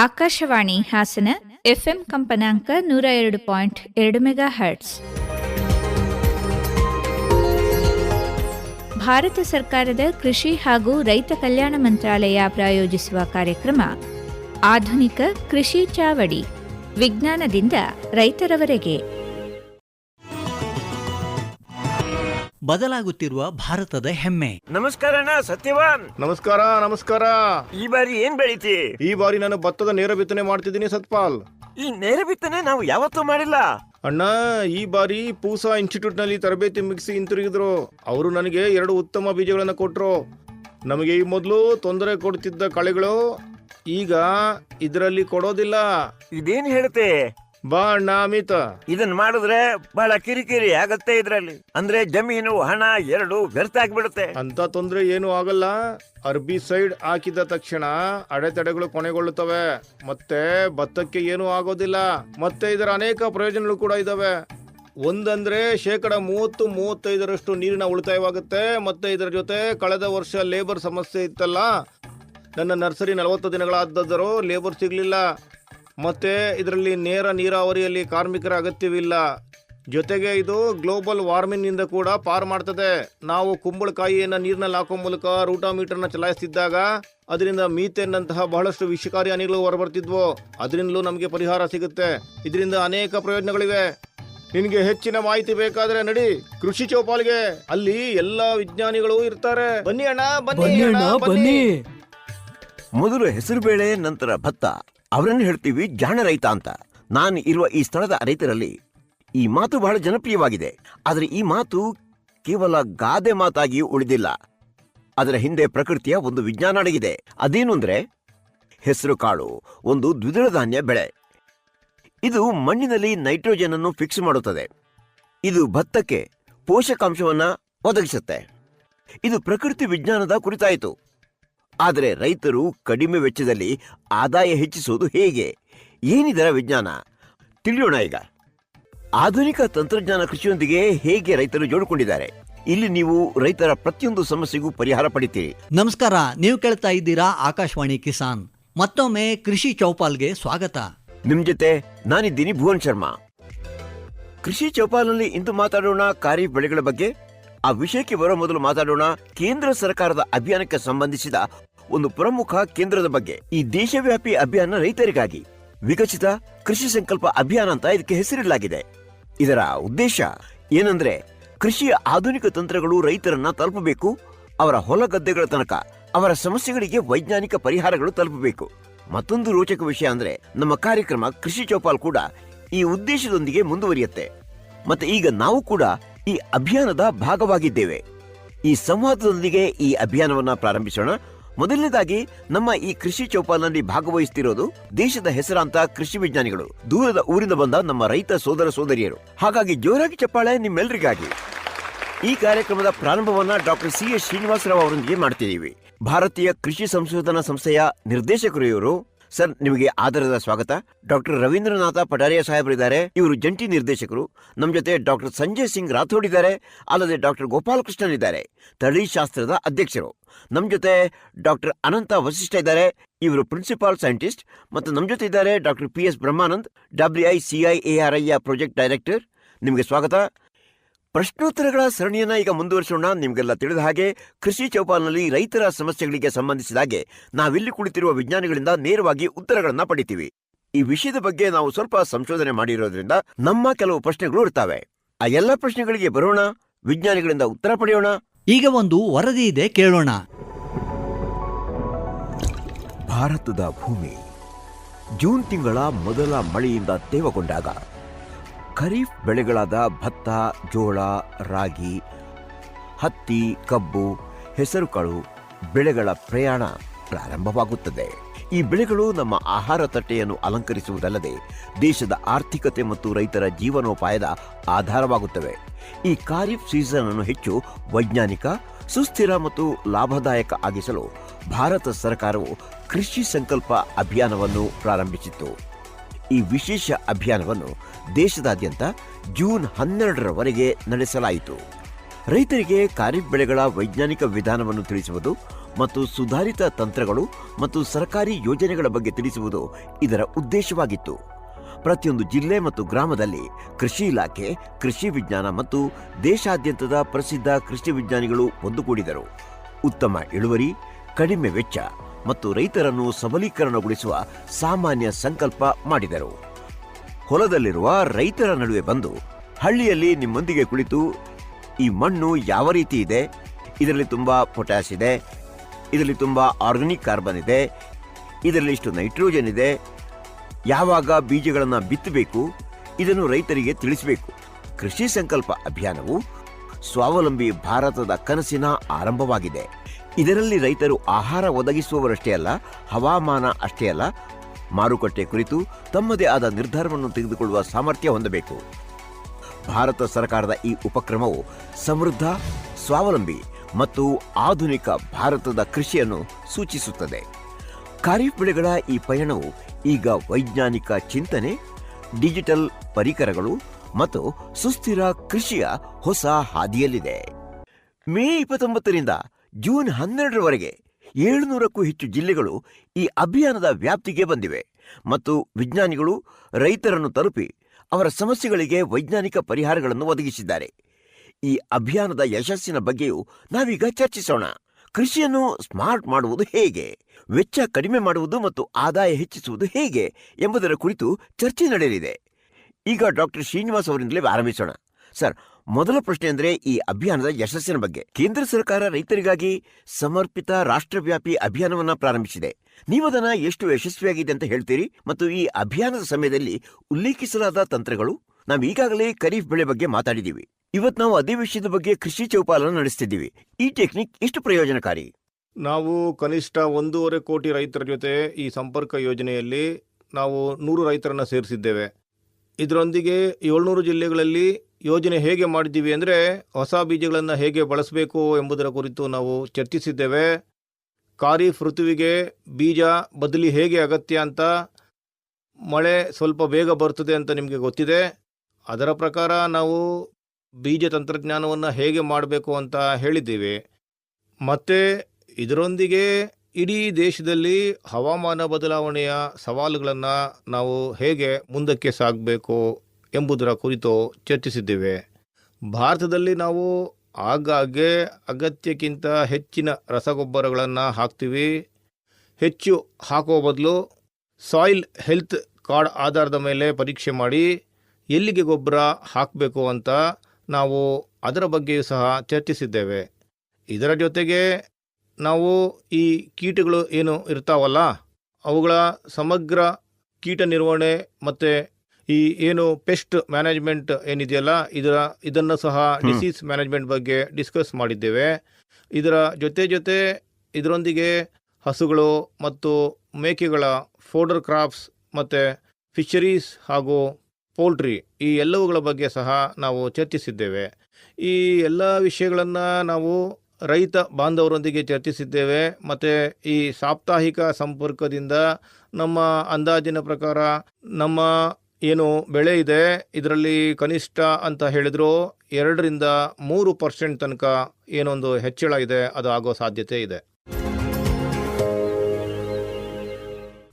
Akashvani Hassan FM ಕಂಪನಾಂಕ ನೂರ ಎರಡು ಪಾಯಿಂಟ್ ಎರಡು ಮೆಗಾ ಹರ್ಟ್ಸ್ ಭಾರತ ಸರ್ಕಾರದ ಕೃಷಿ ಹಾಗೂ ರೈತ ಕಲ್ಯಾಣ ಮಂತ್ರಾಲಯ ಪ್ರಾಯೋಜಿಸುವ ಕಾರ್ಯಕ್ರಮ, ಆಧುನಿಕ ಕೃಷಿ ಚಾವಡಿ, ವಿಜ್ಞಾನದಿಂದ ರೈತರವರೆಗೆ. ಬದಲಾಗುತ್ತಿರುವ ಭಾರತದ ಹೆಮ್ಮೆ. ನಮಸ್ಕಾರ ಅಣ್ಣ ಸತ್ಯವಾನ್. ನಮಸ್ಕಾರ ನಮಸ್ಕಾರ. ಈ ಬಾರಿ ಏನ್ ಬೆಳಿತಿ? ಈ ಬಾರಿ ನಾನು ಭತ್ತದ ನೇರ ಬಿತ್ತನೆ ಮಾಡ್ತಿದ್ದೀನಿ ಸತ್ಪಾಲ್. ಈ ನೇರ ಬಿತ್ತನೆ ನಾವು ಯಾವತ್ತೂ ಮಾಡಿಲ್ಲ. ಅಣ್ಣ ಈ ಬಾರಿ ಪೂಸಾ ಇನ್ಸ್ಟಿಟ್ಯೂಟ್ನಲ್ಲಿ ತರಬೇತಿ ಮುಗಿಸಿ ಹಿಂತಿರುಗಿದ್ರು. ಅವರು ನನಗೆ ಎರಡು ಉತ್ತಮ ಬೀಜಗಳನ್ನು ಕೊಟ್ಟರು ನಮಗೆ ಈ ಮೊದಲು ತೊಂದರೆ ಕೊಡ್ತಿದ್ದ ಕಳೆಗಳು ಈಗ ಇದರಲ್ಲಿ ಕೊಡೋದಿಲ್ಲ. ಇದೇನ್ ಹೇಳ್ತೆ ಬಾ ಅಣ್ಣ ಅಮಿತ. ಇದನ್ ಮಾಡಿದ್ರೆ ಬಹಳ ಕಿರಿಕಿರಿ ಆಗತ್ತೆ ಇದ್ರಲ್ಲಿ. ಅಂದ್ರೆ ಜಮೀನು ಹಣ ಎರಡು ವ್ಯರ್ಥ ಆಗ್ಬಿಡುತ್ತೆ. ಅಂತ ತೊಂದರೆ ಏನು ಆಗಲ್ಲ. ಅರ್ಬಿ ಸೈಡ್ ಹಾಕಿದ ತಕ್ಷಣ ಅಡೆತಡೆಗಳು ಕೊನೆಗೊಳ್ಳುತ್ತವೆ. ಮತ್ತೆ ಭತ್ತಕ್ಕೆ ಏನು ಆಗೋದಿಲ್ಲ. ಮತ್ತೆ ಇದರ ಅನೇಕ ಪ್ರಯೋಜನಗಳು ಕೂಡ ಇದಾವೆ. ಒಂದಂದ್ರೆ ಶೇಕಡ ಮೂವತ್ತು ಮೂವತ್ತೈದರಷ್ಟು ನೀರಿನ ಉಳಿತಾಯವಾಗುತ್ತೆ. ಮತ್ತೆ ಇದರ ಜೊತೆ ಕಳೆದ ವರ್ಷ ಲೇಬರ್ ಸಮಸ್ಯೆ ಇತ್ತಲ್ಲ. ನನ್ನ ನರ್ಸರಿ ನಲವತ್ತು ದಿನಗಳಾದರೂ ಲೇಬರ್ ಸಿಗಲಿಲ್ಲ. ಮತ್ತೆ ಇದರಲ್ಲಿ ನೇರ ನೀರಾವರಿಯಲ್ಲಿ ಕಾರ್ಮಿಕರ ಅಗತ್ಯವಿಲ್ಲ. ಜೊತೆಗೆ ಇದು ಗ್ಲೋಬಲ್ ವಾರ್ಮಿಂಗ್ನಿಂದ ಕೂಡ ಪಾರು ಮಾಡ್ತದೆ. ನಾವು ಕುಂಬಳಕಾಯಿಯನ್ನ ನೀರಿನಲ್ಲಿ ಹಾಕೋ ಮೂಲಕ ರೂಟಾಮೀಟರ್ನ ಚಲಾಯಿಸ್ತಿದ್ದಾಗ ಅದರಿಂದ ಮೀಥೇನ್ ನಂತಹ ಬಹಳಷ್ಟು ವಿಷಕಾರಿ ಅನಿಗಳು ಹೊರಬರ್ತಿದ್ವು. ಅದರಿಂದಲೂ ನಮಗೆ ಪರಿಹಾರ ಸಿಗುತ್ತೆ. ಇದರಿಂದ ಅನೇಕ ಪ್ರಯೋಜನಗಳಿವೆ. ನಿನಗೆ ಹೆಚ್ಚಿನ ಮಾಹಿತಿ ಬೇಕಾದ್ರೆ ನಡಿ ಕೃಷಿ ಚೌಪಾಲ್ಗೆ. ಅಲ್ಲಿ ಎಲ್ಲಾ ವಿಜ್ಞಾನಿಗಳು ಇರ್ತಾರೆ. ಬನ್ನಿ ಅಣ್ಣ ಬನ್ನಿ ಅಣ್ಣ, ಬನ್ನಿ. ಮೊದಲು ಹೆಸರು ಬೇಳೆ ನಂತರ ಭತ್ತ. ಅವರನ್ನು ಹೇಳ್ತೀವಿ ಜಾಣ ರೈತ ಅಂತ. ನಾನು ಇರುವ ಈ ಸ್ಥಳದ ರೈತರಲ್ಲಿ ಈ ಮಾತು ಬಹಳ ಜನಪ್ರಿಯವಾಗಿದೆ. ಆದರೆ ಈ ಮಾತು ಕೇವಲ ಗಾದೆ ಮಾತಾಗಿ ಉಳಿದಿಲ್ಲ. ಅದರ ಹಿಂದೆ ಪ್ರಕೃತಿಯ ಒಂದು ವಿಜ್ಞಾನ ಅಡಗಿದೆ. ಅದೇನು ಅಂದ್ರೆ ಹೆಸರು ಕಾಳು, ಒಂದು ದ್ವಿದಳ ಧಾನ್ಯ ಬೆಳೆ. ಇದು ಮಣ್ಣಿನಲ್ಲಿ ನೈಟ್ರೋಜನ್ ಅನ್ನು ಫಿಕ್ಸ್ ಮಾಡುತ್ತದೆ. ಇದು ಭತ್ತಕ್ಕೆ ಪೋಷಕಾಂಶವನ್ನ ಒದಗಿಸುತ್ತೆ. ಇದು ಪ್ರಕೃತಿ ವಿಜ್ಞಾನದ ಕುರಿತಾಯಿತು. ಆದರೆ ರೈತರು ಕಡಿಮೆ ವೆಚ್ಚದಲ್ಲಿ ಆದಾಯ ಹೆಚ್ಚಿಸುವುದು ಹೇಗೆ? ಏನಿದರ ವಿಜ್ಞಾನ? ತಿಳಿಯೋಣ ಈಗ. ಆಧುನಿಕ ತಂತ್ರಜ್ಞಾನ ಕೃಷಿಯೊಂದಿಗೆ ಹೇಗೆ ರೈತರು ಜೋಡಿಕೊಂಡಿದ್ದಾರೆ? ಇಲ್ಲಿ ನೀವು ರೈತರ ಪ್ರತಿಯೊಂದು ಸಮಸ್ಯೆಗೂ ಪರಿಹಾರ ಪಡಿತೀರಿ. ನಮಸ್ಕಾರ ನೀವು ಕೇಳ್ತಾ ಇದ್ದೀರಾ ಆಕಾಶವಾಣಿ ಕಿಸಾನ್. ಮತ್ತೊಮ್ಮೆ ಕೃಷಿ ಚೌಪಾಲ್ಗೆ ಸ್ವಾಗತ. ನಿಮ್ ಜೊತೆ ನಾನಿದ್ದೀನಿ ಭುವನ್ ಶರ್ಮಾ. ಕೃಷಿ ಚೌಪಾಲ್ನಲ್ಲಿ ಇಂದು ಮಾತಾಡೋಣ ಖಾರಿಫ್ ಬೆಳೆಗಳ ಬಗ್ಗೆ. ಆ ವಿಷಯಕ್ಕೆ ಬರೋ ಮೊದಲು ಮಾತಾಡೋಣ ಕೇಂದ್ರ ಸರ್ಕಾರದ ಅಭಿಯಾನಕ್ಕೆ ಸಂಬಂಧಿಸಿದ ಒಂದು ಪ್ರಮುಖ ಕೇಂದ್ರದ ಬಗ್ಗೆ ಈ ದೇಶವ್ಯಾಪಿ ಅಭಿಯಾನ ರೈತರಿಗಾಗಿ ವಿಕಸಿತ ಕೃಷಿ ಸಂಕಲ್ಪ ಅಭಿಯಾನ ಅಂತ ಇದಕ್ಕೆ ಹೆಸರಿಡಲಾಗಿದೆ. ಇದರ ಉದ್ದೇಶ ಏನಂದ್ರೆ ಕೃಷಿಯ ಆಧುನಿಕ ತಂತ್ರಗಳು ರೈತರನ್ನ ತಲುಪಬೇಕು, ಅವರ ಹೊಲ ಗದ್ದೆಗಳ ತನಕ ಅವರ ಸಮಸ್ಯೆಗಳಿಗೆ ವೈಜ್ಞಾನಿಕ ಪರಿಹಾರಗಳು ತಲುಪಬೇಕು. ಮತ್ತೊಂದು ರೋಚಕ ವಿಷಯ ಅಂದ್ರೆ ನಮ್ಮ ಕಾರ್ಯಕ್ರಮ ಕೃಷಿ ಚೌಪಾಲ್ ಕೂಡ ಈ ಉದ್ದೇಶದೊಂದಿಗೆ ಮುಂದುವರಿಯುತ್ತೆ. ಮತ್ತೆ ಈಗ ನಾವು ಕೂಡ ಈ ಅಭಿಯಾನದ ಭಾಗವಾಗಿದ್ದೇವೆ. ಈ ಸಂವಾದದೊಂದಿಗೆ ಈ ಅಭಿಯಾನವನ್ನ ಪ್ರಾರಂಭಿಸೋಣ. ಮೊದಲನೇದಾಗಿ ನಮ್ಮ ಈ ಕೃಷಿ ಚೌಪಾಲ್ನಲ್ಲಿ ಭಾಗವಹಿಸುತ್ತಿರೋದು ದೇಶದ ಹೆಸರಾಂತ ಕೃಷಿ ವಿಜ್ಞಾನಿಗಳು. ದೂರದ ಊರಿಂದ ಬಂದ ನಮ್ಮ ರೈತ ಸೋದರ ಸೋದರಿಯರು. ಹಾಗಾಗಿ ಜೋರಾಗಿ ಚಪ್ಪಾಳೆ ನಿಮ್ಮೆಲ್ಲರಿಗಾಗಿ ಈ ಕಾರ್ಯಕ್ರಮದ ಪ್ರಾರಂಭವನ್ನ ಡಾಕ್ಟರ್ ಸಿ ಎಸ್ ಶ್ರೀನಿವಾಸರಾವ್ ಅವರೊಂದಿಗೆ ಮಾಡ್ತಿದ್ದೀವಿ. ಭಾರತೀಯ ಕೃಷಿ ಸಂಶೋಧನಾ ಸಂಸ್ಥೆಯ ನಿರ್ದೇಶಕರು ಇವರು ಸರ್, ನಿಮಗೆ ಆಧಾರದ ಸ್ವಾಗತ. ಡಾಕ್ಟರ್ ರವೀಂದ್ರನಾಥ ಪಟಾರಿಯಾ ಸಾಹೇಬರಿದ್ದಾರೆ ಇವರು ಜಂಟಿ ನಿರ್ದೇಶಕರು. ನಮ್ಮ ಜೊತೆ ಡಾಕ್ಟರ್ ಸಂಜಯ್ ಸಿಂಗ್ ರಾಥೋಡ್ ಇದ್ದಾರೆ. ಅಲ್ಲದೆ ಡಾಕ್ಟರ್ ಗೋಪಾಲಕೃಷ್ಣನ್ ಇದ್ದಾರೆ. ತಳಿ ಶಾಸ್ತ್ರದ ಅಧ್ಯಕ್ಷರು. ನಮ್ಮ ಜೊತೆ ಡಾಕ್ಟರ್ ಅನಂತ ವಸಿಷ್ಠ ಇದ್ದಾರೆ. ಇವರು ಪ್ರಿನ್ಸಿಪಾಲ್ ಸೈಂಟಿಸ್ಟ್ ಮತ್ತು ನಮ್ಮ ಜೊತೆ ಇದ್ದಾರೆ doctor P S Brahmanand, W I C I A R I project director. ನಿಮಗೆ ಸ್ವಾಗತ. ಪ್ರಶ್ನೋತ್ತರಗಳ ಸರಣಿಯನ್ನ ಈಗ ಮುಂದುವರಿಸೋಣ. ನಿಮಗೆಲ್ಲ ತಿಳಿದ ಹಾಗೆ ಕೃಷಿ ಚೌಪಾಲ್ನಲ್ಲಿ ರೈತರ ಸಮಸ್ಯೆಗಳಿಗೆ ಸಂಬಂಧಿಸಿದ ಹಾಗೆ ನಾವಿಲ್ಲಿ ಕುಳಿತಿರುವ ವಿಜ್ಞಾನಿಗಳಿಂದ ನೇರವಾಗಿ ಉತ್ತರಗಳನ್ನ ಪಡಿತೀವಿ. ಈ ವಿಷಯದ ಬಗ್ಗೆ ನಾವು ಸ್ವಲ್ಪ ಸಂಶೋಧನೆ ಮಾಡಿರೋದ್ರಿಂದ ನಮ್ಮ ಕೆಲವು ಪ್ರಶ್ನೆಗಳು ಇರ್ತವೆ. ಆ ಎಲ್ಲ ಪ್ರಶ್ನೆಗಳಿಗೆ ಬರೋಣ. ವಿಜ್ಞಾನಿಗಳಿಂದ ಉತ್ತರ ಪಡೆಯೋಣ. ಈಗ ಒಂದು ವರದಿ ಇದೆ, ಕೇಳೋಣ. ಭಾರತದ ಭೂಮಿ ಜೂನ್ ತಿಂಗಳ ಮೊದಲ ಮಳೆಯಿಂದ ತೇವಗೊಂಡಾಗ ಖರೀಫ್ ಬೆಳೆಗಳಾದ ಭತ್ತ, ಜೋಳ, ರಾಗಿ, ಹತ್ತಿ, ಕಬ್ಬು, ಹೆಸರುಕಾಳು ಬೆಳೆಗಳ ಪ್ರಯಾಣ ಪ್ರಾರಂಭವಾಗುತ್ತದೆ. ಈ ಬೆಳೆಗಳು ನಮ್ಮ ಆಹಾರ ತಟ್ಟೆಯನ್ನು ಅಲಂಕರಿಸುವುದಲ್ಲದೆ ದೇಶದ ಆರ್ಥಿಕತೆ ಮತ್ತು ರೈತರ ಜೀವನೋಪಾಯದ ಆಧಾರವಾಗುತ್ತವೆ. ಈ ಖಾರಿಫ್ ಸೀಸನ್ ಅನ್ನು ಹೆಚ್ಚು ವೈಜ್ಞಾನಿಕ, ಸುಸ್ಥಿರ ಮತ್ತು ಲಾಭದಾಯಕ ಆಗಿಸಲು ಭಾರತ ಸರ್ಕಾರವು ಕೃಷಿ ಸಂಕಲ್ಪ ಅಭಿಯಾನವನ್ನು ಪ್ರಾರಂಭಿಸಿತ್ತು. ಈ ವಿಶೇಷ ಅಭಿಯಾನವನ್ನು ದೇಶದಾದ್ಯಂತ ಜೂನ್ ಹನ್ನೆರಡರವರೆಗೆ ನಡೆಸಲಾಯಿತು. ರೈತರಿಗೆ ಖಾರಿಫ್ ಬೆಳೆಗಳ ವೈಜ್ಞಾನಿಕ ವಿಧಾನವನ್ನು ತಿಳಿಸುವುದು ಮತ್ತು ಸುಧಾರಿತ ತಂತ್ರಗಳು ಮತ್ತು ಸರ್ಕಾರಿ ಯೋಜನೆಗಳ ಬಗ್ಗೆ ತಿಳಿಸುವುದು ಇದರ ಉದ್ದೇಶವಾಗಿತ್ತು. ಪ್ರತಿಯೊಂದು ಜಿಲ್ಲೆ ಮತ್ತು ಗ್ರಾಮದಲ್ಲಿ ಕೃಷಿ ಇಲಾಖೆ, ಕೃಷಿ ವಿಜ್ಞಾನ ಮತ್ತು ದೇಶಾದ್ಯಂತದ ಪ್ರಸಿದ್ಧ ಕೃಷಿ ವಿಜ್ಞಾನಿಗಳು ಒಂದುಗೂಡಿದರು. ಉತ್ತಮ ಇಳುವರಿ, ಕಡಿಮೆ ವೆಚ್ಚ ಮತ್ತು ರೈತರನ್ನು ಸಬಲೀಕರಣಗೊಳಿಸುವ ಸಾಮಾನ್ಯ ಸಂಕಲ್ಪ ಮಾಡಿದರು. ಹೊಲದಲ್ಲಿರುವ ರೈತರ ನಡುವೆ ಬಂದು ಹಳ್ಳಿಯಲ್ಲಿ ನಿಮ್ಮೊಂದಿಗೆ ಕುಳಿತು, ಈ ಮಣ್ಣು ಯಾವ ರೀತಿ ಇದೆ? ಇದರಲ್ಲಿ ತುಂಬ ಪೊಟ್ಯಾಸ್ ಇದೆ. ಇದರಲ್ಲಿ ತುಂಬ ಆರ್ಗಾನಿಕ್ ಕಾರ್ಬನ್ ಇದೆ. ಇದರಲ್ಲಿ ಇಷ್ಟು ನೈಟ್ರೋಜನ್ ಇದೆ. ಯಾವಾಗ ಬೀಜಗಳನ್ನು ಬಿತ್ತಬೇಕು, ಇದನ್ನು ರೈತರಿಗೆ ತಿಳಿಸಬೇಕು. ಕೃಷಿ ಸಂಕಲ್ಪ ಅಭಿಯಾನವು ಸ್ವಾವಲಂಬಿ ಭಾರತದ ಕನಸಿನ ಆರಂಭವಾಗಿದೆ. ಇದರಲ್ಲಿ ರೈತರು ಆಹಾರ ಒದಗಿಸುವವರಷ್ಟೇ ಅಲ್ಲ, ಹವಾಮಾನ ಅಷ್ಟೇ ಅಲ್ಲ, ಮಾರುಕಟ್ಟೆ ಕುರಿತು ತಮ್ಮದೇ ಆದ ನಿರ್ಧಾರವನ್ನು ತೆಗೆದುಕೊಳ್ಳುವ ಸಾಮರ್ಥ್ಯ ಹೊಂದಬೇಕು. ಭಾರತ ಸರ್ಕಾರದ ಈ ಉಪಕ್ರಮವು ಸಮೃದ್ಧ, ಸ್ವಾವಲಂಬಿ ಮತ್ತು ಆಧುನಿಕ ಭಾರತದ ಕೃಷಿಯನ್ನು ಸೂಚಿಸುತ್ತದೆ. ಖಾರಿಫ್ ಬೆಳೆಗಳ ಈ ಪಯಣವು ಈಗ ವೈಜ್ಞಾನಿಕ ಚಿಂತನೆ, ಡಿಜಿಟಲ್ ಪರಿಕರಗಳು ಮತ್ತು ಸುಸ್ಥಿರ ಕೃಷಿಯ ಹೊಸ ಹಾದಿಯಲ್ಲಿದೆ. ಮೇ ಇಪ್ಪತ್ತೊಂಬತ್ತರಿಂದ ಜೂನ್ ಹನ್ನೆರಡರವರೆಗೆ ಏಳುನೂರಕ್ಕೂ ಹೆಚ್ಚು ಜಿಲ್ಲೆಗಳು ಈ ಅಭಿಯಾನದ ವ್ಯಾಪ್ತಿಗೆ ಬಂದಿವೆ ಮತ್ತು ವಿಜ್ಞಾನಿಗಳು ರೈತರನ್ನು ತಲುಪಿ ಅವರ ಸಮಸ್ಯೆಗಳಿಗೆ ವೈಜ್ಞಾನಿಕ ಪರಿಹಾರಗಳನ್ನು ಒದಗಿಸಿದ್ದಾರೆ. ಈ ಅಭಿಯಾನದ ಯಶಸ್ಸಿನ ಬಗ್ಗೆಯೂ ನಾವೀಗ ಚರ್ಚಿಸೋಣ. ಕೃಷಿಯನ್ನು ಸ್ಮಾರ್ಟ್ ಮಾಡುವುದು ಹೇಗೆ? ವೆಚ್ಚ ಕಡಿಮೆ ಮಾಡುವುದು ಮತ್ತು ಆದಾಯ ಹೆಚ್ಚಿಸುವುದು ಹೇಗೆ ಎಂಬುದರ ಕುರಿತು ಚರ್ಚೆ ನಡೆಯಲಿದೆ. ಈಗ ಡಾಕ್ಟರ್ ಶ್ರೀನಿವಾಸ್ ಅವರಿಂದಲೇ ಆರಂಭಿಸೋಣ. ಸರ್, ಮೊದಲ ಪ್ರಶ್ನೆ ಅಂದರೆ ಈ ಅಭಿಯಾನದ ಯಶಸ್ಸಿನ ಬಗ್ಗೆ. ಕೇಂದ್ರ ಸರ್ಕಾರ ರೈತರಿಗಾಗಿ ಸಮರ್ಪಿತ ರಾಷ್ಟ್ರವ್ಯಾಪಿ ಅಭಿಯಾನವನ್ನ ಪ್ರಾರಂಭಿಸಿದೆ. ನೀವು ಅದನ್ನ ಎಷ್ಟು ಯಶಸ್ವಿಯಾಗಿದೆ ಅಂತ ಹೇಳ್ತೀರಿ ಮತ್ತು ಈ ಅಭಿಯಾನದ ಸಮಯದಲ್ಲಿ ಉಲ್ಲೇಖಿಸಲಾದ ತಂತ್ರಗಳು? ನಾವು ಈಗಾಗಲೇ ಖರೀಫ್ ಬೆಳೆ ಬಗ್ಗೆ ಮಾತಾಡಿದ್ದೀವಿ. ಇವತ್ತು ನಾವು ಅದೇ ವಿಷಯದ ಬಗ್ಗೆ ಕೃಷಿ ಚೌಪಾಲನ ನಡೆಸ್ತಿದ್ದೀವಿ. ಈ ಟೆಕ್ನಿಕ್ ಎಷ್ಟು ಪ್ರಯೋಜನಕಾರಿ? ನಾವು ಕನಿಷ್ಠ ಒಂದೂವರೆ ಕೋಟಿ ರೈತರ ಜೊತೆ ಈ ಸಂಪರ್ಕ ಯೋಜನೆಯಲ್ಲಿ ನಾವು ನೂರು ರೈತರನ್ನು ಸೇರಿಸಿದ್ದೇವೆ. ಇದರೊಂದಿಗೆ ಏಳ್ನೂರು ಜಿಲ್ಲೆಗಳಲ್ಲಿ ಯೋಜನೆ ಹೇಗೆ ಮಾಡಿದ್ದೀವಿ ಅಂದರೆ ಹೊಸ ಬೀಜಗಳನ್ನು ಹೇಗೆ ಬಳಸಬೇಕು ಎಂಬುದರ ಕುರಿತು ನಾವು ಚರ್ಚಿಸಿದ್ದೇವೆ. ಖಾರೀಫ್ ಋತುವಿಗೆ ಬೀಜ ಬದಲಿ ಹೇಗೆ ಅಗತ್ಯ ಅಂತ ಮಳೆ ಸ್ವಲ್ಪ ಬೇಗ ಬರ್ತದೆ ಅಂತ ನಿಮಗೆ ಗೊತ್ತಿದೆ. ಅದರ ಪ್ರಕಾರ ನಾವು ಬೀಜ ತಂತ್ರಜ್ಞಾನವನ್ನು ಹೇಗೆ ಮಾಡಬೇಕು ಅಂತ ಹೇಳಿದ್ದೇವೆ. ಮತ್ತು ಇದರೊಂದಿಗೆ ಇಡೀ ದೇಶದಲ್ಲಿ ಹವಾಮಾನ ಬದಲಾವಣೆಯ ಸವಾಲುಗಳನ್ನು ನಾವು ಹೇಗೆ ಮುಂದಕ್ಕೆ ಸಾಗಬೇಕು ಎಂಬುದರ ಕುರಿತು ಚರ್ಚಿಸಿದ್ದೇವೆ. ಭಾರತದಲ್ಲಿ ನಾವು ಆಗಾಗ್ಗೆ ಅಗತ್ಯಕ್ಕಿಂತ ಹೆಚ್ಚಿನ ರಸಗೊಬ್ಬರಗಳನ್ನು ಹಾಕ್ತೀವಿ. ಹೆಚ್ಚು ಹಾಕೋ ಬದಲು ಸಾಯಿಲ್ ಹೆಲ್ತ್ ಕಾರ್ಡ್ ಆಧಾರದ ಮೇಲೆ ಪರೀಕ್ಷೆ ಮಾಡಿ ಎಲ್ಲಿಗೆ ಗೊಬ್ಬರ ಹಾಕಬೇಕು ಅಂತ ನಾವು ಅದರ ಬಗ್ಗೆಯೂ ಸಹ ಚರ್ಚಿಸಿದ್ದೇವೆ. ಇದರ ಜೊತೆಗೆ ನಾವು ಈ ಕೀಟಗಳು ಏನು ಇರ್ತಾವಲ್ಲ ಅವುಗಳ ಸಮಗ್ರ ಕೀಟ ನಿರ್ವಹಣೆ ಮತ್ತು ಈ ಏನು ಪೆಸ್ಟ್ ಮ್ಯಾನೇಜ್ಮೆಂಟ್ ಏನಿದೆಯಲ್ಲ ಇದರ ಇದನ್ನು ಸಹ ಡಿಸೀಸ್ ಮ್ಯಾನೇಜ್ಮೆಂಟ್ ಬಗ್ಗೆ ಡಿಸ್ಕಸ್ ಮಾಡಿದ್ದೇವೆ. ಇದರ ಜೊತೆ ಜೊತೆ ಇದರೊಂದಿಗೆ ಹಸುಗಳು ಮತ್ತು ಮೇಕೆಗಳ ಫೋಡರ್ ಕ್ರಾಪ್ಸ್ ಮತ್ತು ಫಿಶರೀಸ್ ಹಾಗೂ ಪೋಲ್ಟ್ರಿ ಈ ಎಲ್ಲವುಗಳ ಬಗ್ಗೆ ಸಹ ನಾವು ಚರ್ಚಿಸಿದ್ದೇವೆ. ಈ ಎಲ್ಲ ವಿಷಯಗಳನ್ನು ನಾವು ರೈತ ಬಾಂಧವರೊಂದಿಗೆ ಚರ್ಚಿಸಿದ್ದೇವೆ. ಮತ್ತು ಈ ಸಾಪ್ತಾಹಿಕ ಸಂಪರ್ಕದಿಂದ ನಮ್ಮ ಅಂದಾಜಿನ ಪ್ರಕಾರ ನಮ್ಮ ಏನು ಬೆಳೆ ಇದೆ, ಇದರಲ್ಲಿ ಕನಿಷ್ಠ ಅಂತ ಹೇಳಿದ್ರು ಎರಡರಿಂದ ಮೂರು ಪರ್ಸೆಂಟ್ ತನಕ ಏನೊಂದು ಹೆಚ್ಚಳ ಇದೆ, ಅದು ಆಗೋ ಸಾಧ್ಯತೆ ಇದೆ.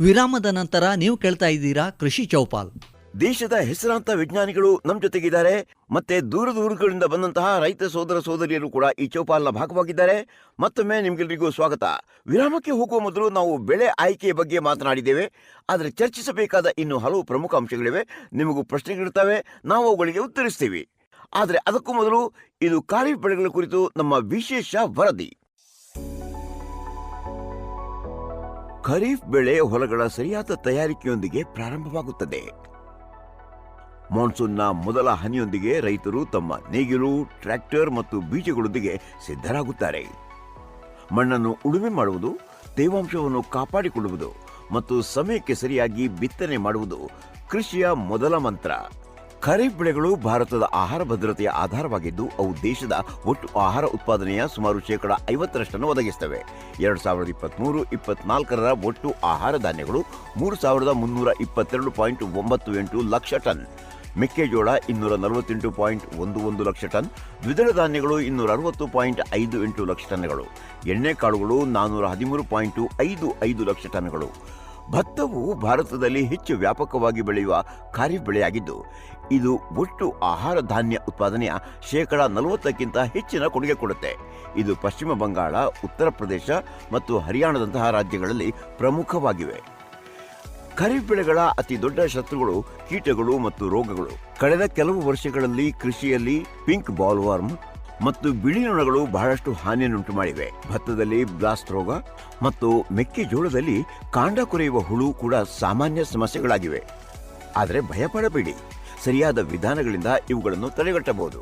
ವಿರಾಮದ ನಂತರ ನೀವು ಕೇಳ್ತಾ ಇದ್ದೀರಾ ಕೃಷಿ ಚೌಪಾಲ್. ದೇಶದ ಹೆಸರಾಂತ ವಿಜ್ಞಾನಿಗಳು ನಮ್ಮ ಜೊತೆಗಿದ್ದಾರೆ. ಮತ್ತೆ ದೂರ ದೂರಗಳಿಂದ ಬಂದಂತಹ ರೈತ ಸೋದರ ಸೋದರಿಯರು ಕೂಡ ಈ ಚೌಪಾಲ್ನ ಭಾಗವಾಗಿದ್ದಾರೆ. ಮತ್ತೊಮ್ಮೆ ನಿಮ್ಗೆಲ್ರಿಗೂ ಸ್ವಾಗತ. ವಿರಾಮಕ್ಕೆ ಹೋಗುವ ಮೊದಲು ನಾವು ಬೆಳೆ ಆಯ್ಕೆಯ ಬಗ್ಗೆ ಮಾತನಾಡಿದ್ದೇವೆ. ಆದರೆ ಚರ್ಚಿಸಬೇಕಾದ ಇನ್ನು ಹಲವು ಪ್ರಮುಖ ಅಂಶಗಳಿವೆ. ನಿಮಗೂ ಪ್ರಶ್ನೆಗಳಿರ್ತವೆ ನಾವು ಅವುಗಳಿಗೆ ಉತ್ತರಿಸ್ತೀವಿ ಆದರೆ ಅದಕ್ಕೂ ಮೊದಲು ಇದು ಖಾರಿಫ್ ಬೆಳೆಗಳ ಕುರಿತು ನಮ್ಮ ವಿಶೇಷ ವರದಿ. ಖರೀಫ್ ಬೆಳೆ ಹೊಲಗಳ ಸರಿಯಾದ ತಯಾರಿಕೆಯೊಂದಿಗೆ ಪ್ರಾರಂಭವಾಗುತ್ತದೆ. ಮಾನ್ಸೂನ್ನ ಮೊದಲ ಹನಿಯೊಂದಿಗೆ ರೈತರು ತಮ್ಮ ನೇಗಿಲು, ಟ್ರ್ಯಾಕ್ಟರ್ ಮತ್ತು ಬೀಜಗಳೊಂದಿಗೆ ಸಿದ್ಧರಾಗುತ್ತಾರೆ. ಮಣ್ಣನ್ನು ಉಳುಮೆ ಮಾಡುವುದು, ತೇವಾಂಶವನ್ನು ಕಾಪಾಡಿಕೊಳ್ಳುವುದು ಮತ್ತು ಸಮಯಕ್ಕೆ ಸರಿಯಾಗಿ ಬಿತ್ತನೆ ಮಾಡುವುದು ಕೃಷಿಯ ಮೊದಲ ಮಂತ್ರ. ಖರೀಫ್ ಬೆಳೆಗಳು ಭಾರತದ ಆಹಾರ ಭದ್ರತೆಯ ಆಧಾರವಾಗಿದ್ದು, ಅವು ದೇಶದ ಒಟ್ಟು ಆಹಾರ ಉತ್ಪಾದನೆಯ ಸುಮಾರು ಶೇಕಡ ಐವತ್ತರಷ್ಟನ್ನು ಒದಗಿಸ್ತವೆ ಎರಡು ಸಾವಿರದ ಇಪ್ಪತ್ತ್ಮೂರು ಇಪ್ಪತ್ನಾಲ್ಕರ ಒಟ್ಟು ಆಹಾರ ಧಾನ್ಯಗಳು ಮೂರು ಸಾವಿರದ ಮುನ್ನೂರ ಇಪ್ಪತ್ತೆರಡು ಪಾಯಿಂಟ್ ಒಂಬತ್ತು ಎಂಟು ಲಕ್ಷ ಟನ್. ಮೆಕ್ಕೆಜೋಳ ಇನ್ನೂರ ನಲವತ್ತೆಂಟು ಪಾಯಿಂಟ್ ಒಂದು ಒಂದು ಲಕ್ಷ ಟನ್, ದ್ವಿದಳ ಧಾನ್ಯಗಳು ಇನ್ನೂರ ಅರವತ್ತು ಪಾಯಿಂಟ್ ಐದು ಎಂಟು ಲಕ್ಷ ಟನ್ಗಳು ಎಣ್ಣೆಕಾಳುಗಳು ನಾನ್ನೂರ ಹದಿಮೂರು ಪಾಯಿಂಟು ಐದು ಐದು ಲಕ್ಷ ಟನ್ಗಳು. ಭತ್ತವು ಭಾರತದಲ್ಲಿ ಹೆಚ್ಚು ವ್ಯಾಪಕವಾಗಿ ಬೆಳೆಯುವ ಖಾರಿಫ್ ಬೆಳೆಯಾಗಿದ್ದು, ಇದು ಒಟ್ಟು ಆಹಾರ ಧಾನ್ಯ ಉತ್ಪಾದನೆಯ ಶೇಕಡ ನಲವತ್ತಕ್ಕಿಂತ ಹೆಚ್ಚಿನ ಕೊಡುಗೆ ಕೊಡುತ್ತೆ. ಇದು ಪಶ್ಚಿಮ ಬಂಗಾಳ, ಉತ್ತರ ಪ್ರದೇಶ ಮತ್ತು ಹರಿಯಾಣದಂತಹ ರಾಜ್ಯಗಳಲ್ಲಿ ಪ್ರಮುಖವಾಗಿವೆ. ಖರೀಫ್ ಬೆಳೆಗಳ ಅತಿ ದೊಡ್ಡ ಶತ್ರುಗಳು ಕೀಟಗಳು ಮತ್ತು ರೋಗಗಳು. ಕಳೆದ ಕೆಲವು ವರ್ಷಗಳಲ್ಲಿ ಕೃಷಿಯಲ್ಲಿ ಪಿಂಕ್ ಬಾಲ್ವಾರ್ಮ್ ಮತ್ತು ಬಿಳಿ ನೊಣಗಳು ಬಹಳಷ್ಟು ಹಾನಿಯನ್ನುಂಟು ಮಾಡಿವೆ. ಭತ್ತದಲ್ಲಿ ಬ್ಲಾಸ್ಟ್ ರೋಗ ಮತ್ತು ಮೆಕ್ಕೆಜೋಳದಲ್ಲಿ ಕಾಂಡ ಕೊರೆಯುವ ಹುಳು ಕೂಡ ಸಾಮಾನ್ಯ ಸಮಸ್ಯೆಗಳಾಗಿವೆ. ಆದರೆ ಭಯಪಡಬೇಡಿ. ಸರಿಯಾದ ವಿಧಾನಗಳಿಂದ ಇವುಗಳನ್ನು ತಡೆಗಟ್ಟಬಹುದು.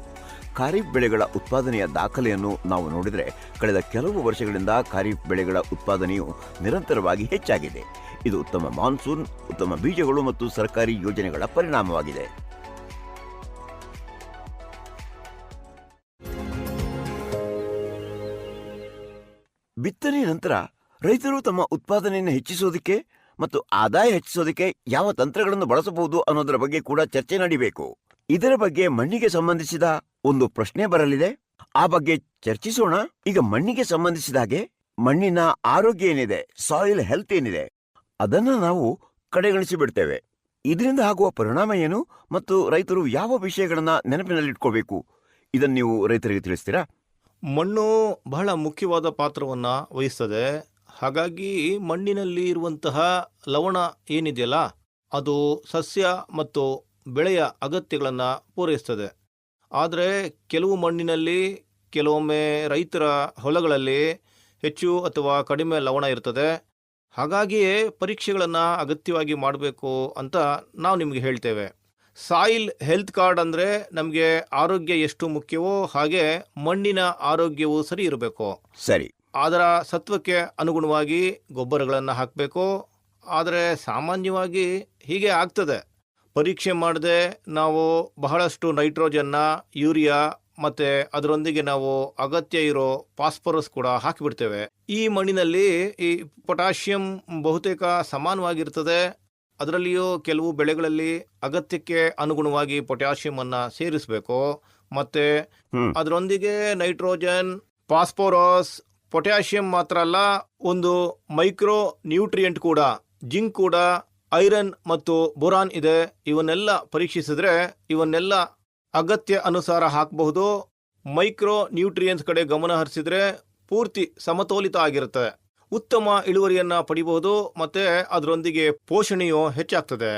ಖಾರೀಫ್ ಬೆಳೆಗಳ ಉತ್ಪಾದನೆಯ ದಾಖಲೆಯನ್ನು ನಾವು ನೋಡಿದರೆ ಕಳೆದ ಕೆಲವು ವರ್ಷಗಳಿಂದ ಖಾರೀಫ್ ಬೆಳೆಗಳ ಉತ್ಪಾದನೆಯು ನಿರಂತರವಾಗಿ ಹೆಚ್ಚಾಗಿದೆ. ಇದು ಉತ್ತಮ ಮಾನ್ಸೂನ್, ಉತ್ತಮ ಬೀಜಗಳು ಮತ್ತು ಸರ್ಕಾರಿ ಯೋಜನೆಗಳ ಪರಿಣಾಮವಾಗಿದೆ. ಬಿತ್ತನೆ ನಂತರ ರೈತರು ತಮ್ಮ ಉತ್ಪಾದನೆಯನ್ನು ಹೆಚ್ಚಿಸೋದಕ್ಕೆ ಮತ್ತು ಆದಾಯ ಹೆಚ್ಚಿಸೋದಕ್ಕೆ ಯಾವ ತಂತ್ರಗಳನ್ನು ಬಳಸಬಹುದು ಅನ್ನೋದರ ಬಗ್ಗೆ ಕೂಡ ಚರ್ಚೆ ನಡೀಬೇಕು. ಇದರ ಬಗ್ಗೆ ಮಣ್ಣಿಗೆ ಸಂಬಂಧಿಸಿದ ಒಂದು ಪ್ರಶ್ನೆ ಬರಲಿದೆ. ಆ ಬಗ್ಗೆ ಚರ್ಚಿಸೋಣ. ಈಗ ಮಣ್ಣಿಗೆ ಸಂಬಂಧಿಸಿದ ಹಾಗೆ ಮಣ್ಣಿನ ಆರೋಗ್ಯ ಏನಿದೆ ಸಾಯಿಲ್ ಹೆಲ್ತ್ ಏನಿದೆ ಅದನ್ನ ನಾವು ಕಡೆಗಣಿಸಿ ಬಿಡ್ತೇವೆ ಇದರಿಂದ ಆಗುವ ಪರಿಣಾಮ ಏನು ಮತ್ತು ರೈತರು ಯಾವ ವಿಷಯಗಳನ್ನು ನೆನಪಿನಲ್ಲಿಟ್ಕೋಬೇಕು? ಇದನ್ನು ನೀವು ರೈತರಿಗೆ ತಿಳಿಸ್ತೀರಾ? ಮಣ್ಣು ಬಹಳ ಮುಖ್ಯವಾದ ಪಾತ್ರವನ್ನು ವಹಿಸ್ತದೆ. ಹಾಗಾಗಿ ಮಣ್ಣಿನಲ್ಲಿ ಇರುವಂತಹ ಲವಣ ಏನಿದೆಯಲ್ಲ, ಅದು ಸಸ್ಯ ಮತ್ತು ಬೆಳೆಯ ಅಗತ್ಯಗಳನ್ನು ಪೂರೈಸ್ತದೆ. ಆದರೆ ಕೆಲವು ಮಣ್ಣಿನಲ್ಲಿ ಕೆಲವೊಮ್ಮೆ ರೈತರ ಹೊಲಗಳಲ್ಲಿ ಹೆಚ್ಚು ಅಥವಾ ಕಡಿಮೆ ಲವಣ ಇರ್ತದೆ. ಹಾಗಾಗಿಯೇ ಪರೀಕ್ಷೆಗಳನ್ನು ಅಗತ್ಯವಾಗಿ ಮಾಡಬೇಕು ಅಂತ ನಾವು ನಿಮಗೆ ಹೇಳ್ತೇವೆ. ಸಾಯಿಲ್ ಹೆಲ್ತ್ ಕಾರ್ಡ್ ಅಂದರೆ ನಮಗೆ ಆರೋಗ್ಯ ಎಷ್ಟು ಮುಖ್ಯವೋ ಹಾಗೆ ಮಣ್ಣಿನ ಆರೋಗ್ಯವೂ ಸರಿ ಇರಬೇಕು. ಸರಿ. ಅದರ ಸತ್ವಕ್ಕೆ ಅನುಗುಣವಾಗಿ ಗೊಬ್ಬರಗಳನ್ನು ಹಾಕಬೇಕು. ಆದರೆ ಸಾಮಾನ್ಯವಾಗಿ ಹೀಗೆ ಆಗ್ತದೆ. ಪರೀಕ್ಷೆ ಮಾಡದೆ ನಾವು ಬಹಳಷ್ಟು ನೈಟ್ರೋಜನ್ನ ಯೂರಿಯಾ ಮತ್ತೆ ಅದರೊಂದಿಗೆ ನಾವು ಅಗತ್ಯ ಇರೋ ಫಾಸ್ಫರಸ್ ಕೂಡ ಹಾಕಿಬಿಡ್ತೇವೆ. ಈ ಮಣ್ಣಿನಲ್ಲಿ ಈ ಪೊಟ್ಯಾಷಿಯಂ ಬಹುತೇಕ ಸಮಾನವಾಗಿರ್ತದೆ. ಅದರಲ್ಲಿಯೂ ಕೆಲವು ಬೆಳೆಗಳಲ್ಲಿ ಅಗತ್ಯಕ್ಕೆ ಅನುಗುಣವಾಗಿ ಪೊಟ್ಯಾಷಿಯಂ ಅನ್ನ ಸೇರಿಸಬೇಕು. ಮತ್ತೆ ಅದರೊಂದಿಗೆ ನೈಟ್ರೋಜನ್ ಫಾಸ್ಫೋರಸ್ ಪೊಟ್ಯಾಷಿಯಂ ಮಾತ್ರ ಅಲ್ಲ ಒಂದು ಮೈಕ್ರೋ ನ್ಯೂಟ್ರಿಯೆಂಟ್ ಕೂಡ ಜಿಂಕ್ ಕೂಡ ಐರನ್ ಮತ್ತು ಬೊರಾನ್ ಇದೆ. ಇವನ್ನೆಲ್ಲ ಪರೀಕ್ಷಿಸಿದ್ರೆ ಇವನ್ನೆಲ್ಲ ಅಗತ್ಯ ಅನುಸಾರ ಹಾಕಬಹುದು. ಮೈಕ್ರೋ ನ್ಯೂಟ್ರಿಯೆಂಟ್ಸ್ ಕಡೆ ಗಮನ ಹರಿಸಿದ್ರೆ ಪೂರ್ತಿ ಸಮತೋಲಿತ ಆಗಿರುತ್ತೆ. ಉತ್ತಮ ಇಳುವರಿಯನ್ನ ಪಡಿಬಹುದು ಮತ್ತೆ ಅದರೊಂದಿಗೆ ಪೋಷಣೆಯು ಹೆಚ್ಚಾಗ್ತದೆ.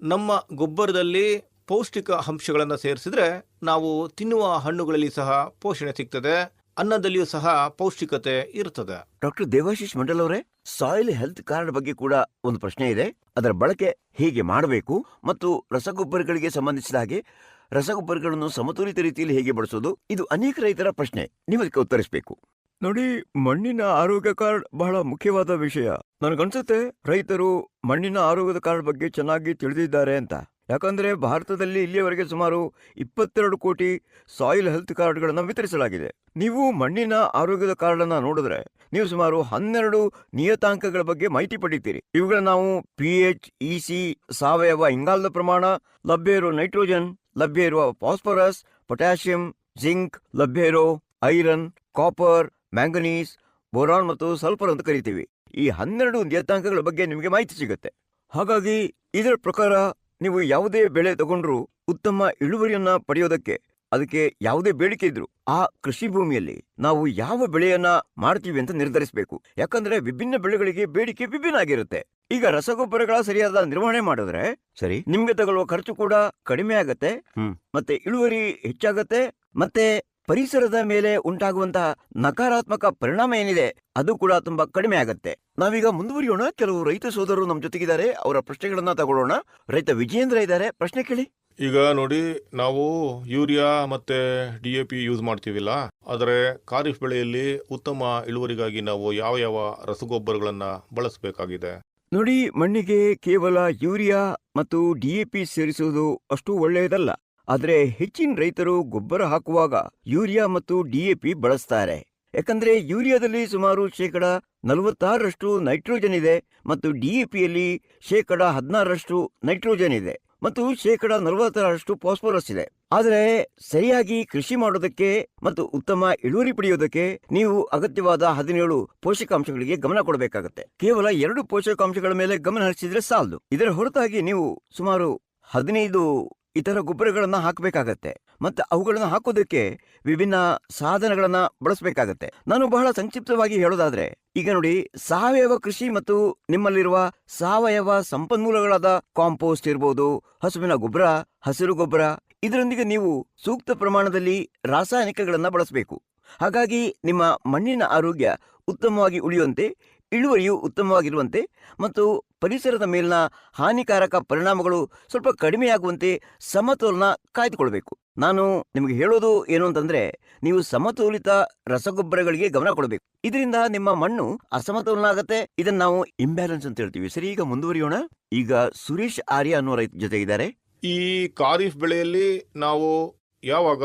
ನಮ್ಮ ಗೊಬ್ಬರದಲ್ಲಿ ಪೌಷ್ಟಿಕ ಅಂಶಗಳನ್ನು ಸೇರಿಸಿದ್ರೆ ನಾವು ತಿನ್ನುವ ಹಣ್ಣುಗಳಲ್ಲಿ ಸಹ ಪೋಷಣೆ ಸಿಗ್ತದೆ. ಅನ್ನದಲ್ಲಿಯೂ ಸಹ ಪೌಷ್ಟಿಕತೆ ಇರ್ತದೆ. ಡಾಕ್ಟರ್ ದೇವಾಶಿಶ್ ಮಂಡಲ್ ಅವರೇ, ಸಾಯಿಲ್ ಹೆಲ್ತ್ ಕಾರ್ಡ್ ಬಗ್ಗೆ ಕೂಡ ಒಂದು ಪ್ರಶ್ನೆ ಇದೆ. ಅದರ ಬಳಕೆ ಹೇಗೆ ಮಾಡಬೇಕು ಮತ್ತು ರಸಗೊಬ್ಬರಗಳಿಗೆ ಸಂಬಂಧಿಸಿದ ಹಾಗೆ ರಸಗೊಬ್ಬರಗಳನ್ನು ಸಮತೋಲಿತ ರೀತಿಯಲ್ಲಿ ಹೇಗೆ ಬಳಸೋದು? ಇದು ಅನೇಕ ರೈತರ ಪ್ರಶ್ನೆ. ನಿಮಗೆ ಉತ್ತರಿಸಬೇಕು. ನೋಡಿ, ಮಣ್ಣಿನ ಆರೋಗ್ಯ ಕಾರ್ಡ್ ಬಹಳ ಮುಖ್ಯವಾದ ವಿಷಯ. ನನಗನ್ಸುತ್ತೆ, ರೈತರು ಮಣ್ಣಿನ ಆರೋಗ್ಯದ ಕಾರ್ಡ್ ಬಗ್ಗೆ ಚೆನ್ನಾಗಿ ತಿಳಿದಿದ್ದಾರೆ ಅಂತ. ಯಾಕಂದ್ರೆ, ಭಾರತದಲ್ಲಿ ಇಲ್ಲಿಯವರೆಗೆ ಸುಮಾರು ಇಪ್ಪತ್ತೆರಡು ಕೋಟಿ ಸಾಯಿಲ್ ಹೆಲ್ತ್ ಕಾರ್ಡ್ಗಳನ್ನು ವಿತರಿಸಲಾಗಿದೆ. ನೀವು ಮಣ್ಣಿನ ಆರೋಗ್ಯದ ಕಾರ್ಡ್ ಅನ್ನ ನೋಡಿದ್ರೆ, ನೀವು ಸುಮಾರು ಹನ್ನೆರಡು ನಿಯತಾಂಕಗಳ ಬಗ್ಗೆ ಮಾಹಿತಿ ಪಡಿತೀರಿ. ಇವುಗಳ ನಾವು ಪಿ ಎಚ್ ಇಸಿ ಸಾವಯವ, ಇಂಗಾಲದ ಪ್ರಮಾಣ, ಲಭ್ಯ ಇರುವ ನೈಟ್ರೋಜನ್ ಲಭ್ಯ ಇರುವ ಫಾಸ್ಫರಸ್, ಪೊಟ್ಯಾಷಿಯಂ, ಜಿಂಕ್ ಲಭ್ಯ ಇರೋ ಐರನ್, ಕಾಪರ್, ಮ್ಯಾಂಗನೀಸ್, ಬೋರಾನ್ ಮತ್ತು ಸಲ್ಫರ್ ಅಂತ ಕರಿತೀವಿ. ಈ ಹನ್ನೆರಡು ನಿಯತಾಂಕಗಳ ಬಗ್ಗೆ ನಿಮಗೆ ಮಾಹಿತಿ ಸಿಗುತ್ತೆ. ಹಾಗಾಗಿ ಇದರ ಪ್ರಕಾರ ನೀವು ಯಾವುದೇ ಬೆಳೆ ತಗೊಂಡ್ರೂ ಉತ್ತಮ ಇಳುವರಿಯನ್ನ ಪಡೆಯೋದಕ್ಕೆ ಅದಕ್ಕೆ ಯಾವುದೇ ಬೇಡಿಕೆ ಇದ್ರು ಆ ಕೃಷಿ ಭೂಮಿಯಲ್ಲಿ ನಾವು ಯಾವ ಬೆಳೆಯನ್ನ ಮಾಡ್ತೀವಿ ಅಂತ ನಿರ್ಧರಿಸಬೇಕು. ಯಾಕಂದ್ರೆ ವಿಭಿನ್ನ ಬೆಳೆಗಳಿಗೆ ಬೇಡಿಕೆ ವಿಭಿನ್ನ ಆಗಿರುತ್ತೆ. ಈಗ ರಸಗೊಬ್ಬರಗಳ ಸರಿಯಾದ ನಿರ್ವಹಣೆ ಮಾಡಿದ್ರೆ ಸರಿ. ನಿಮ್ಗೆ ತಗೊಳ್ಳುವ ಖರ್ಚು ಕೂಡ ಕಡಿಮೆ ಆಗತ್ತೆ. ಮತ್ತೆ ಇಳುವರಿ ಹೆಚ್ಚಾಗತ್ತೆ. ಮತ್ತೆ ಪರಿಸರದ ಮೇಲೆ ಉಂಟಾಗುವಂತಹ ನಕಾರಾತ್ಮಕ ಪರಿಣಾಮ ಏನಿದೆ ಅದು ಕೂಡ ತುಂಬಾ ಕಡಿಮೆ ಆಗತ್ತೆ. ನಾವೀಗ ಮುಂದುವರಿಯೋಣ. ಕೆಲವು ರೈತ ಸೋದರರು ನಮ್ಮ ಜೊತೆಗಿದ್ದಾರೆ. ಅವರ ಪ್ರಶ್ನೆಗಳನ್ನ ತಗೊಳ್ಳೋಣ. ರೈತ ವಿಜಯೇಂದ್ರ ಇದ್ದಾರೆ. ಪ್ರಶ್ನೆ ಕೇಳಿ. ಈಗ ನೋಡಿ, ನಾವು ಯೂರಿಯಾ ಮತ್ತೆ ಡಿ ಎ ಪಿ ಯೂಸ್ ಮಾಡ್ತೀವಿಲ್ಲ. ಆದರೆ ಖಾರಿಫ್ ಬೆಳೆಯಲ್ಲಿ ಉತ್ತಮ ಇಳುವರಿಗಾಗಿ ನಾವು ಯಾವ ಯಾವ ರಸಗೊಬ್ಬರಗಳನ್ನ ಬಳಸಬೇಕಾಗಿದೆ? ನೋಡಿ, ಮಣ್ಣಿಗೆ ಕೇವಲ ಯೂರಿಯಾ ಮತ್ತು ಡಿ ಎ ಪಿ ಸೇರಿಸುವುದು ಅಷ್ಟು ಒಳ್ಳೆಯದಲ್ಲ. ಆದ್ರೆ ಹೆಚ್ಚಿನ ರೈತರು ಗೊಬ್ಬರ ಹಾಕುವಾಗ ಯೂರಿಯಾ ಮತ್ತು ಡಿ ಎ ಪಿ ಬಳಸ್ತಾರೆ. ಯಾಕಂದ್ರೆ ಯೂರಿಯಾದಲ್ಲಿ ಸುಮಾರು ಶೇಕಡ ನಲವತ್ತಾರರಷ್ಟು ನೈಟ್ರೋಜನ್ ಇದೆ ಮತ್ತು ಡಿ ಎ ಪಿಯಲ್ಲಿ ಶೇಕಡ ಹದಿನಾರರಷ್ಟು ನೈಟ್ರೋಜನ್ ಇದೆ. ಮತ್ತು ಶೇಕಡ ನಲವತ್ತರಷ್ಟು ಫಾಸ್ಫರಸ್ ಇದೆ. ಆದರೆ ಸರಿಯಾಗಿ ಕೃಷಿ ಮಾಡೋದಕ್ಕೆ ಮತ್ತು ಉತ್ತಮ ಇಳುವರಿ ಪಡೆಯೋದಕ್ಕೆ ನೀವು ಅಗತ್ಯವಾದ ಹದಿನೇಳು ಪೋಷಕಾಂಶಗಳಿಗೆ ಗಮನ ಕೊಡಬೇಕಾಗುತ್ತೆ. ಕೇವಲ ಎರಡು ಪೋಷಕಾಂಶಗಳ ಮೇಲೆ ಗಮನ ಹರಿಸಿದ್ರೆ ಸಾಲದು. ಇದರ ಹೊರತಾಗಿ ನೀವು ಸುಮಾರು ಹದಿನೈದು ಇತರ ಗೊಬ್ಬರಗಳನ್ನ ಹಾಕಬೇಕಾಗತ್ತೆ. ಮತ್ತೆ ಅವುಗಳನ್ನು ಹಾಕೋದಕ್ಕೆ ವಿಭಿನ್ನ ಸಾಧನಗಳನ್ನ ಬಳಸಬೇಕಾಗತ್ತೆ. ನಾನು ಬಹಳ ಸಂಕ್ಷಿಪ್ತವಾಗಿ ಹೇಳೋದಾದ್ರೆ, ಈಗ ನೋಡಿ, ಸಾವಯವ ಕೃಷಿ ಮತ್ತು ನಿಮ್ಮಲ್ಲಿರುವ ಸಾವಯವ ಸಂಪನ್ಮೂಲಗಳಾದ ಕಾಂಪೋಸ್ಟ್ ಇರ್ಬೋದು, ಹಸುವಿನ ಗೊಬ್ಬರ, ಹಸಿರು ಗೊಬ್ಬರ, ಇದರೊಂದಿಗೆ ನೀವು ಸೂಕ್ತ ಪ್ರಮಾಣದಲ್ಲಿ ರಾಸಾಯನಿಕಗಳನ್ನ ಬಳಸಬೇಕು. ಹಾಗಾಗಿ ನಿಮ್ಮ ಮಣ್ಣಿನ ಆರೋಗ್ಯ ಉತ್ತಮವಾಗಿ ಉಳಿಯುವಂತೆ ಇಳುವರಿಯು ಉತ್ತಮವಾಗಿರುವಂತೆ ಮತ್ತು ಪರಿಸರದ ಮೇಲಿನ ಹಾನಿಕಾರಕ ಪರಿಣಾಮಗಳು ಸ್ವಲ್ಪ ಕಡಿಮೆಯಾಗುವಂತೆ ಸಮತೋಲನ ಕಾಯ್ದುಕೊಳ್ಬೇಕು ನಾನು ನಿಮಗೆ ಹೇಳೋದು ಏನು ಅಂತಂದ್ರೆ, ನೀವು ಸಮತೋಲಿತ ರಸಗೊಬ್ಬರಗಳಿಗೆ ಗಮನ ಕೊಡಬೇಕು. ಇದರಿಂದ ನಿಮ್ಮ ಮಣ್ಣು ಅಸಮತೋಲನ ಆಗುತ್ತೆ. ಇದನ್ನ ನಾವು ಇಂಬ್ಯಾಲೆನ್ಸ್ ಅಂತ ಹೇಳ್ತೀವಿ. ಸರಿ, ಈಗ ಮುಂದುವರಿಯೋಣ. ಈಗ ಸುರೇಶ್ ಆರ್ಯ ಅನ್ನೋ ರೈತ ಜೊತೆ ಇದ್ದಾರೆ ಈ ಖಾರಿಫ್ ಬೆಳೆಯಲ್ಲಿ ನಾವು ಯಾವಾಗ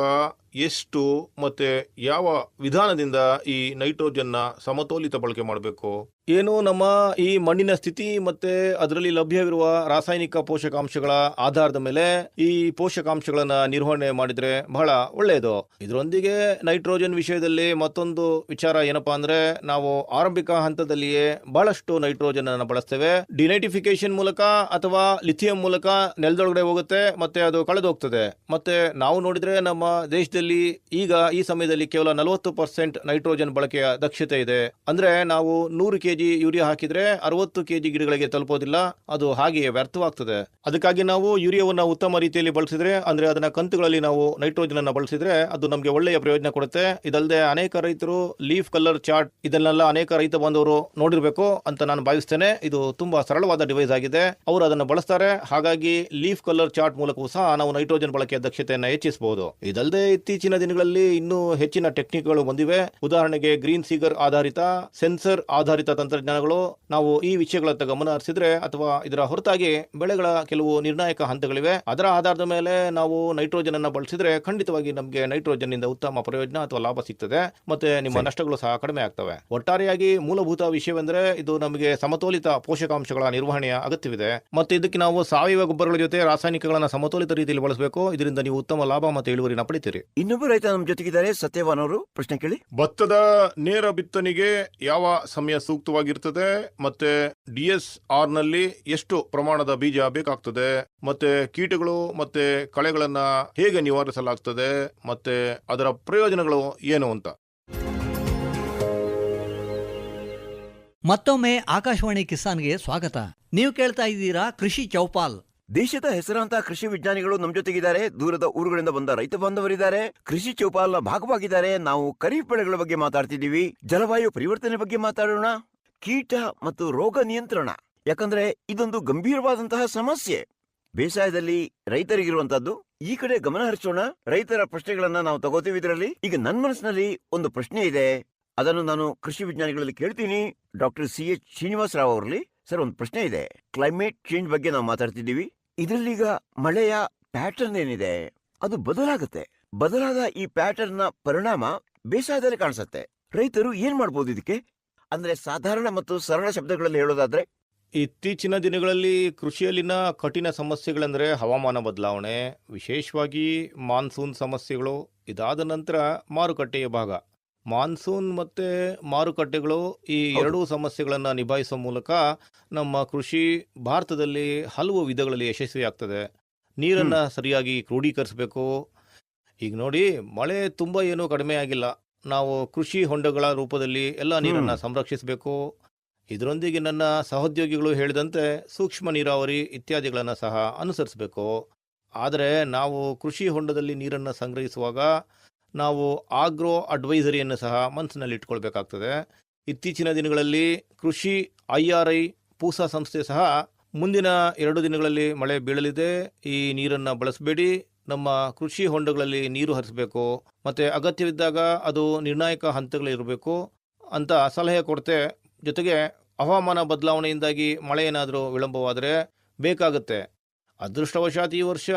ಎಷ್ಟು ಮತ್ತೆ ಯಾವ ವಿಧಾನದಿಂದ ಈ ನೈಟ್ರೋಜನ್ನ ಸಮತೋಲಿತ ಬಳಕೆ ಮಾಡಬೇಕು? ಏನು ನಮ್ಮ ಈ ಮಣ್ಣಿನ ಸ್ಥಿತಿ ಮತ್ತೆ ಅದರಲ್ಲಿ ಲಭ್ಯವಿರುವ ರಾಸಾಯನಿಕ ಪೋಷಕಾಂಶಗಳ ಆಧಾರದ ಮೇಲೆ ಈ ಪೋಷಕಾಂಶಗಳನ್ನ ನಿರ್ವಹಣೆ ಮಾಡಿದ್ರೆ ಬಹಳ ಒಳ್ಳೆಯದು. ಇದರೊಂದಿಗೆ ನೈಟ್ರೋಜನ್ ವಿಷಯದಲ್ಲಿ ಮತ್ತೊಂದು ವಿಚಾರ ಏನಪ್ಪಾ ಅಂದ್ರೆ ನಾವು ಆರಂಭಿಕ ಹಂತದಲ್ಲಿಯೇ ಬಹಳಷ್ಟು ನೈಟ್ರೋಜನ್ ಅನ್ನು ಬಳಸ್ತೇವೆ. ಡಿನೈಟಿಫಿಕೇಶನ್ ಮೂಲಕ ಅಥವಾ ಲಿಥಿಯಂ ಮೂಲಕ ನೆಲದೊಳಗಡೆ ಹೋಗುತ್ತೆ ಮತ್ತೆ ಅದು ಕಳೆದು ಹೋಗ್ತದೆ ಮತ್ತೆ ನಾವು ನೋಡಿದ್ರೆ ನಮ್ಮ ದೇಶದಲ್ಲಿ ಈಗ ಈ ಸಮಯದಲ್ಲಿ ಕೇವಲ ನಲವತ್ತು ಪರ್ಸೆಂಟ್ ನೈಟ್ರೋಜನ್ ಬಳಕೆಯ ದಕ್ಷತೆ ಇದೆ. ಅಂದ್ರೆ ನಾವು ನೂರು ಯೂರಿಯಾ ಹಾಕಿದ್ರೆ ಅರವತ್ತು ಕೆಜಿ ಗಿಡಗಳಿಗೆ ತಲುಪೋದಿಲ್ಲ, ಅದು ಹಾಗೆಯೇ ವ್ಯರ್ಥವಾಗ್ತದೆ. ಅದಕ್ಕಾಗಿ ನಾವು ಯೂರಿಯಾವನ್ನು ಉತ್ತಮ ರೀತಿಯಲ್ಲಿ ಬಳಸಿದ್ರೆ, ಅಂದ್ರೆ ಅದನ್ನ ಕಂತುಗಳಲ್ಲಿ ನಾವು ನೈಟ್ರೋಜನ್ ಅನ್ನ ಬಳಸಿದ್ರೆ ಅದು ನಮಗೆ ಒಳ್ಳೆಯ ಪ್ರಯೋಜನ ಕೊಡುತ್ತೆ. ಇದಲ್ಲದೆ ಅನೇಕ ರೈತರು ಲೀಫ್ ಕಲರ್ ಚಾರ್ಟ್, ಇದನ್ನೆಲ್ಲ ಅನೇಕ ರೈತ ಬಂದವರು ನೋಡಿರ್ಬೇಕು ಅಂತ ನಾನು ಭಾವಿಸ್ತೇನೆ. ಇದು ತುಂಬಾ ಸರಳವಾದ ಡಿವೈಸ್ ಆಗಿದೆ. ಅವರು ಅದನ್ನು ಬಳಸ್ತಾರೆ. ಹಾಗಾಗಿ ಲೀಫ್ ಕಲರ್ ಚಾರ್ಟ್ ಮೂಲಕವೂ ಸಹ ನಾವು ನೈಟ್ರೋಜನ್ ಬಳಕೆಯ ದಕ್ಷತೆಯನ್ನು ಹೆಚ್ಚಿಸಬಹುದು ಇದಲ್ಲದೆ ಇತ್ತೀಚಿನ ದಿನಗಳಲ್ಲಿ ಇನ್ನೂ ಹೆಚ್ಚಿನ ಟೆಕ್ನಿಕ್ಗಳು ಬಂದಿವೆ. ಉದಾಹರಣೆಗೆ ಗ್ರೀನ್ ಸೀಗರ್ ಆಧಾರಿತ, ಸೆನ್ಸರ್ ಆಧಾರಿತ ತಂತ್ರಜ್ಞಾನಗಳು ನಾವು ಈ ವಿಷಯಗಳತ್ತ ಗಮನ ಹರಿಸಿದ್ರೆ ಅಥವಾ ಇದರ ಹೊರತಾಗಿ ಬೆಳೆಗಳ ಕೆಲವು ನಿರ್ಣಾಯಕ ಹಂತಗಳಿವೆ. ಅದರ ಆಧಾರದ ಮೇಲೆ ನಾವು ನೈಟ್ರೋಜನ್ ಅನ್ನು ಬಳಸಿದ್ರೆ ಖಂಡಿತವಾಗಿ ನಮಗೆ ನೈಟ್ರೋಜನ್ ಇಂದ ಉತ್ತಮ ಪ್ರಯೋಜನ ಅಥವಾ ಲಾಭ ಸಿಗ್ತದೆ. ಮತ್ತೆ ನಿಮ್ಮ ನಷ್ಟಗಳು ಸಹ ಕಡಿಮೆ ಆಗ್ತವೆ. ಒಟ್ಟಾರೆಯಾಗಿ ಮೂಲಭೂತ ವಿಷಯವೆಂದ್ರೆ ಇದು ನಮಗೆ ಸಮತೋಲಿತ ಪೋಷಕಾಂಶಗಳ ನಿರ್ವಹಣೆಯ ಅಗತ್ಯವಿದೆ. ಮತ್ತೆ ಇದಕ್ಕೆ ನಾವು ಸಾವಯವ ಗೊಬ್ಬರಗಳ ಜೊತೆ ರಾಸಾಯನಿಕಗಳನ್ನ ಸಮತೋಲಿತ ರೀತಿಯಲ್ಲಿ ಬಳಸಬೇಕು. ಇದರಿಂದ ನೀವು ಉತ್ತಮ ಲಾಭ ಮತ್ತು ಇಳುವರಿನ ಪಡಿತೀರಿ. ಇನ್ನೊಬ್ಬ ರೈತ ನಮ್ಮ ಜೊತೆಗಿದ್ದಾರೆ ಸತ್ಯವಾನ್ ಅವರು. ಪ್ರಶ್ನೆ ಕೇಳಿ. ಭತ್ತದ ನೇರ ಬಿತ್ತನೆಗೆ ಯಾವ ಸಮಯ ಸೂಕ್ತವಾಗಿರ್ತದೆ ಮತ್ತೆ ಡಿ ಎಸ್ ಆರ್ನಲ್ಲಿ ಎಷ್ಟು ಪ್ರಮಾಣದ ಬೀಜ ಬೇಕಾಗ್ತದೆ ಮತ್ತೆ ಕೀಟಗಳು ಮತ್ತೆ ಕಳೆಗಳನ್ನ ಹೇಗೆ ನಿವಾರಿಸಲಾಗ್ತದೆ ಮತ್ತೆ ಅದರ ಪ್ರಯೋಜನಗಳು ಏನು ಅಂತ. ಮತ್ತೊಮ್ಮೆ ಆಕಾಶವಾಣಿ ಕಿಸಾನ್ಗೆ ಸ್ವಾಗತ. ನೀವು ಕೇಳ್ತಾ ಇದ್ದೀರಾ ಕೃಷಿ ಚೌಪಾಲ್. ದೇಶದ ಹೆಸರಾಂತ ಕೃಷಿ ವಿಜ್ಞಾನಿಗಳು ನಮ್ಮ ಜೊತೆಗಿದ್ದಾರೆ. ದೂರದ ಊರುಗಳಿಂದ ಬಂದ ರೈತ ಬಾಂಧವರಿದ್ದಾರೆ. ಕೃಷಿ ಚೌಪಾಲ್ನ ಭಾಗವಾಗಿದ್ದಾರೆ. ನಾವು ಖರೀಫ್ ಬೆಳೆಗಳ ಬಗ್ಗೆ ಮಾತಾಡ್ತಿದ್ದೀವಿ. ಜಲವಾಯು ಪರಿವರ್ತನೆ ಬಗ್ಗೆ ಮಾತಾಡೋಣ. ಕೀಟ ಮತ್ತು ರೋಗ ನಿಯಂತ್ರಣ. ಯಾಕಂದ್ರೆ ಇದೊಂದು ಗಂಭೀರವಾದಂತಹ ಸಮಸ್ಯೆ. ಬೇಸಾಯದಲ್ಲಿ ರೈತರಿಗಿರುವಂತದ್ದು ಈ ಕಡೆ ಗಮನ ಹರಿಸೋಣ. ರೈತರ ಪ್ರಶ್ನೆಗಳನ್ನ ನಾವು ತಗೋತೀವಿ ಇದರಲ್ಲಿ. ಈಗ ನನ್ನ ಮನಸ್ಸಿನಲ್ಲಿ ಒಂದು ಪ್ರಶ್ನೆ ಇದೆ. ಅದನ್ನು ನಾನು ಕೃಷಿ ವಿಜ್ಞಾನಿಗಳಲ್ಲಿ ಕೇಳ್ತೀನಿ. Doctor C H Srinivasa Rao ಅವರಲ್ಲಿ. ಸರ್, ಒಂದು ಪ್ರಶ್ನೆ ಇದೆ. ಕ್ಲೈಮೇಟ್ ಚೇಂಜ್ ಬಗ್ಗೆ ನಾವು ಮಾತಾಡ್ತಿದ್ದೀವಿ. ಈಗ ಮಳೆಯ ಪ್ಯಾಟರ್ನ್ ಏನಿದೆ? ಅದು ಬದಲಾಗುತ್ತೆ. ಬದಲಾದ ಈ ಪ್ಯಾಟರ್ನ್ನ ಪರಿಣಾಮ ಬೇಸಾಯದಲ್ಲಿ ಕಾಣಿಸುತ್ತೆ. ರೈತರು ಏನ್ ಮಾಡ್ಬೋದು ಇದಕ್ಕೆ? ಅಂದ್ರೆ ಸಾಧಾರಣ ಮತ್ತು ಸರಳ ಶಬ್ದಗಳಲ್ಲಿ ಹೇಳೋದಾದ್ರೆ ಇತ್ತೀಚಿನ ದಿನಗಳಲ್ಲಿ ಕೃಷಿಯಲ್ಲಿನ ಕಠಿಣ ಸಮಸ್ಯೆಗಳೆಂದರೆ ಹವಾಮಾನ ಬದಲಾವಣೆ ವಿಶೇಷವಾಗಿ ಮಾನ್ಸೂನ್ ಸಮಸ್ಯೆಗಳು ಇದಾದ ನಂತರ ಮಾರುಕಟ್ಟೆಯ ಭಾಗ. ಮಾನ್ಸೂನ್ ಮತ್ತೆ ಮಾರುಕಟ್ಟೆಗಳು ಈ. ಎರಡೂ ಸಮಸ್ಯೆಗಳನ್ನು ನಿಭಾಯಿಸುವ ಮೂಲಕ ನಮ್ಮ ಕೃಷಿ ಭಾರತದಲ್ಲಿ ಹಲವು ವಿಧಗಳಲ್ಲಿ ಯಶಸ್ವಿಯಾಗ್ತದೆ. ನೀರನ್ನು ಸರಿಯಾಗಿ ಕ್ರೋಢೀಕರಿಸಬೇಕು. ಈಗ ನೋಡಿ ಮಳೆ ತುಂಬ ಏನೂ ಕಡಿಮೆ ಆಗಿಲ್ಲ. ನಾವು ಕೃಷಿ ಹೊಂಡಗಳ ರೂಪದಲ್ಲಿ ಎಲ್ಲ ನೀರನ್ನು ಸಂರಕ್ಷಿಸಬೇಕು. ಇದರೊಂದಿಗೆ ನನ್ನ ಸಹೋದ್ಯೋಗಿಗಳು ಹೇಳಿದಂತೆ ಸೂಕ್ಷ್ಮ ನೀರಾವರಿ ಇತ್ಯಾದಿಗಳನ್ನು ಸಹ ಅನುಸರಿಸಬೇಕು. ಆದರೆ ನಾವು ಕೃಷಿ ಹೊಂಡದಲ್ಲಿ ನೀರನ್ನು ಸಂಗ್ರಹಿಸುವಾಗ ನಾವು ಆಗ್ರೋ ಅಡ್ವೈಸರಿಯನ್ನು ಸಹ ಮನಸ್ಸಿನಲ್ಲಿ ಇಟ್ಕೊಳ್ಬೇಕಾಗ್ತದೆ. ಇತ್ತೀಚಿನ ದಿನಗಳಲ್ಲಿ ಕೃಷಿ ಐ ಆರ್ ಐ ಪೂಸಾ ಸಂಸ್ಥೆ ಸಹ ಮುಂದಿನ ಎರಡು ದಿನಗಳಲ್ಲಿ ಮಳೆ ಬೀಳಲಿದೆ. ಈ ನೀರನ್ನು ಬಳಸಬೇಡಿ. ನಮ್ಮ ಕೃಷಿ ಹೊಂಡಗಳಲ್ಲಿ ನೀರು ಹರಿಸಬೇಕು ಮತ್ತು ಅಗತ್ಯವಿದ್ದಾಗ ಅದು ನಿರ್ಣಾಯಕ ಹಂತಗಳಿರಬೇಕು ಅಂತ ಸಲಹೆ ಕೊಡ್ತೆ. ಜೊತೆಗೆ ಹವಾಮಾನ ಬದಲಾವಣೆಯಿಂದಾಗಿ ಮಳೆ ಏನಾದರೂ ವಿಳಂಬವಾದರೆ ಬೇಕಾಗುತ್ತೆ. ಅದೃಷ್ಟವಶಾತ್ ಈ ವರ್ಷ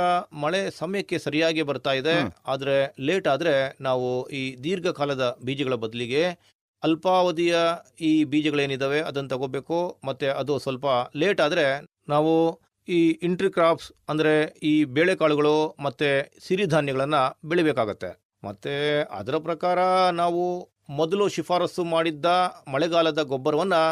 ಮಳೆ ಸಮಯಕ್ಕೆ ಸರಿಯಾಗಿ ಬರ್ತಾ ಇದೆ. ಆದರೆ ಲೇಟ್ ಆದರೆ ನಾವು ಈ ದೀರ್ಘಕಾಲದ ಬೀಜಗಳ ಬದಲಿಗೆ ಅಲ್ಪಾವಧಿಯ ಈ ಬೀಜಗಳೇನಿದ್ದಾವೆ ಅದನ್ನು ತಗೋಬೇಕು ಮತ್ತು ಅದು ಸ್ವಲ್ಪ ಲೇಟ್ ಆದರೆ ನಾವು ಈ ಇಂಟ್ರಿ ಕ್ರಾಪ್ಸ್ ಅಂದರೆ ಈ ಬೇಳೆಕಾಳುಗಳು ಮತ್ತು ಸಿರಿಧಾನ್ಯಗಳನ್ನು ಬೆಳಿಬೇಕಾಗತ್ತೆ. ಮತ್ತು ಅದರ ಪ್ರಕಾರ ನಾವು ಮೊದಲು ಶಿಫಾರಸು ಮಾಡಿದ್ದ ಮಳೆಗಾಲದ ಗೊಬ್ಬರವನ್ನು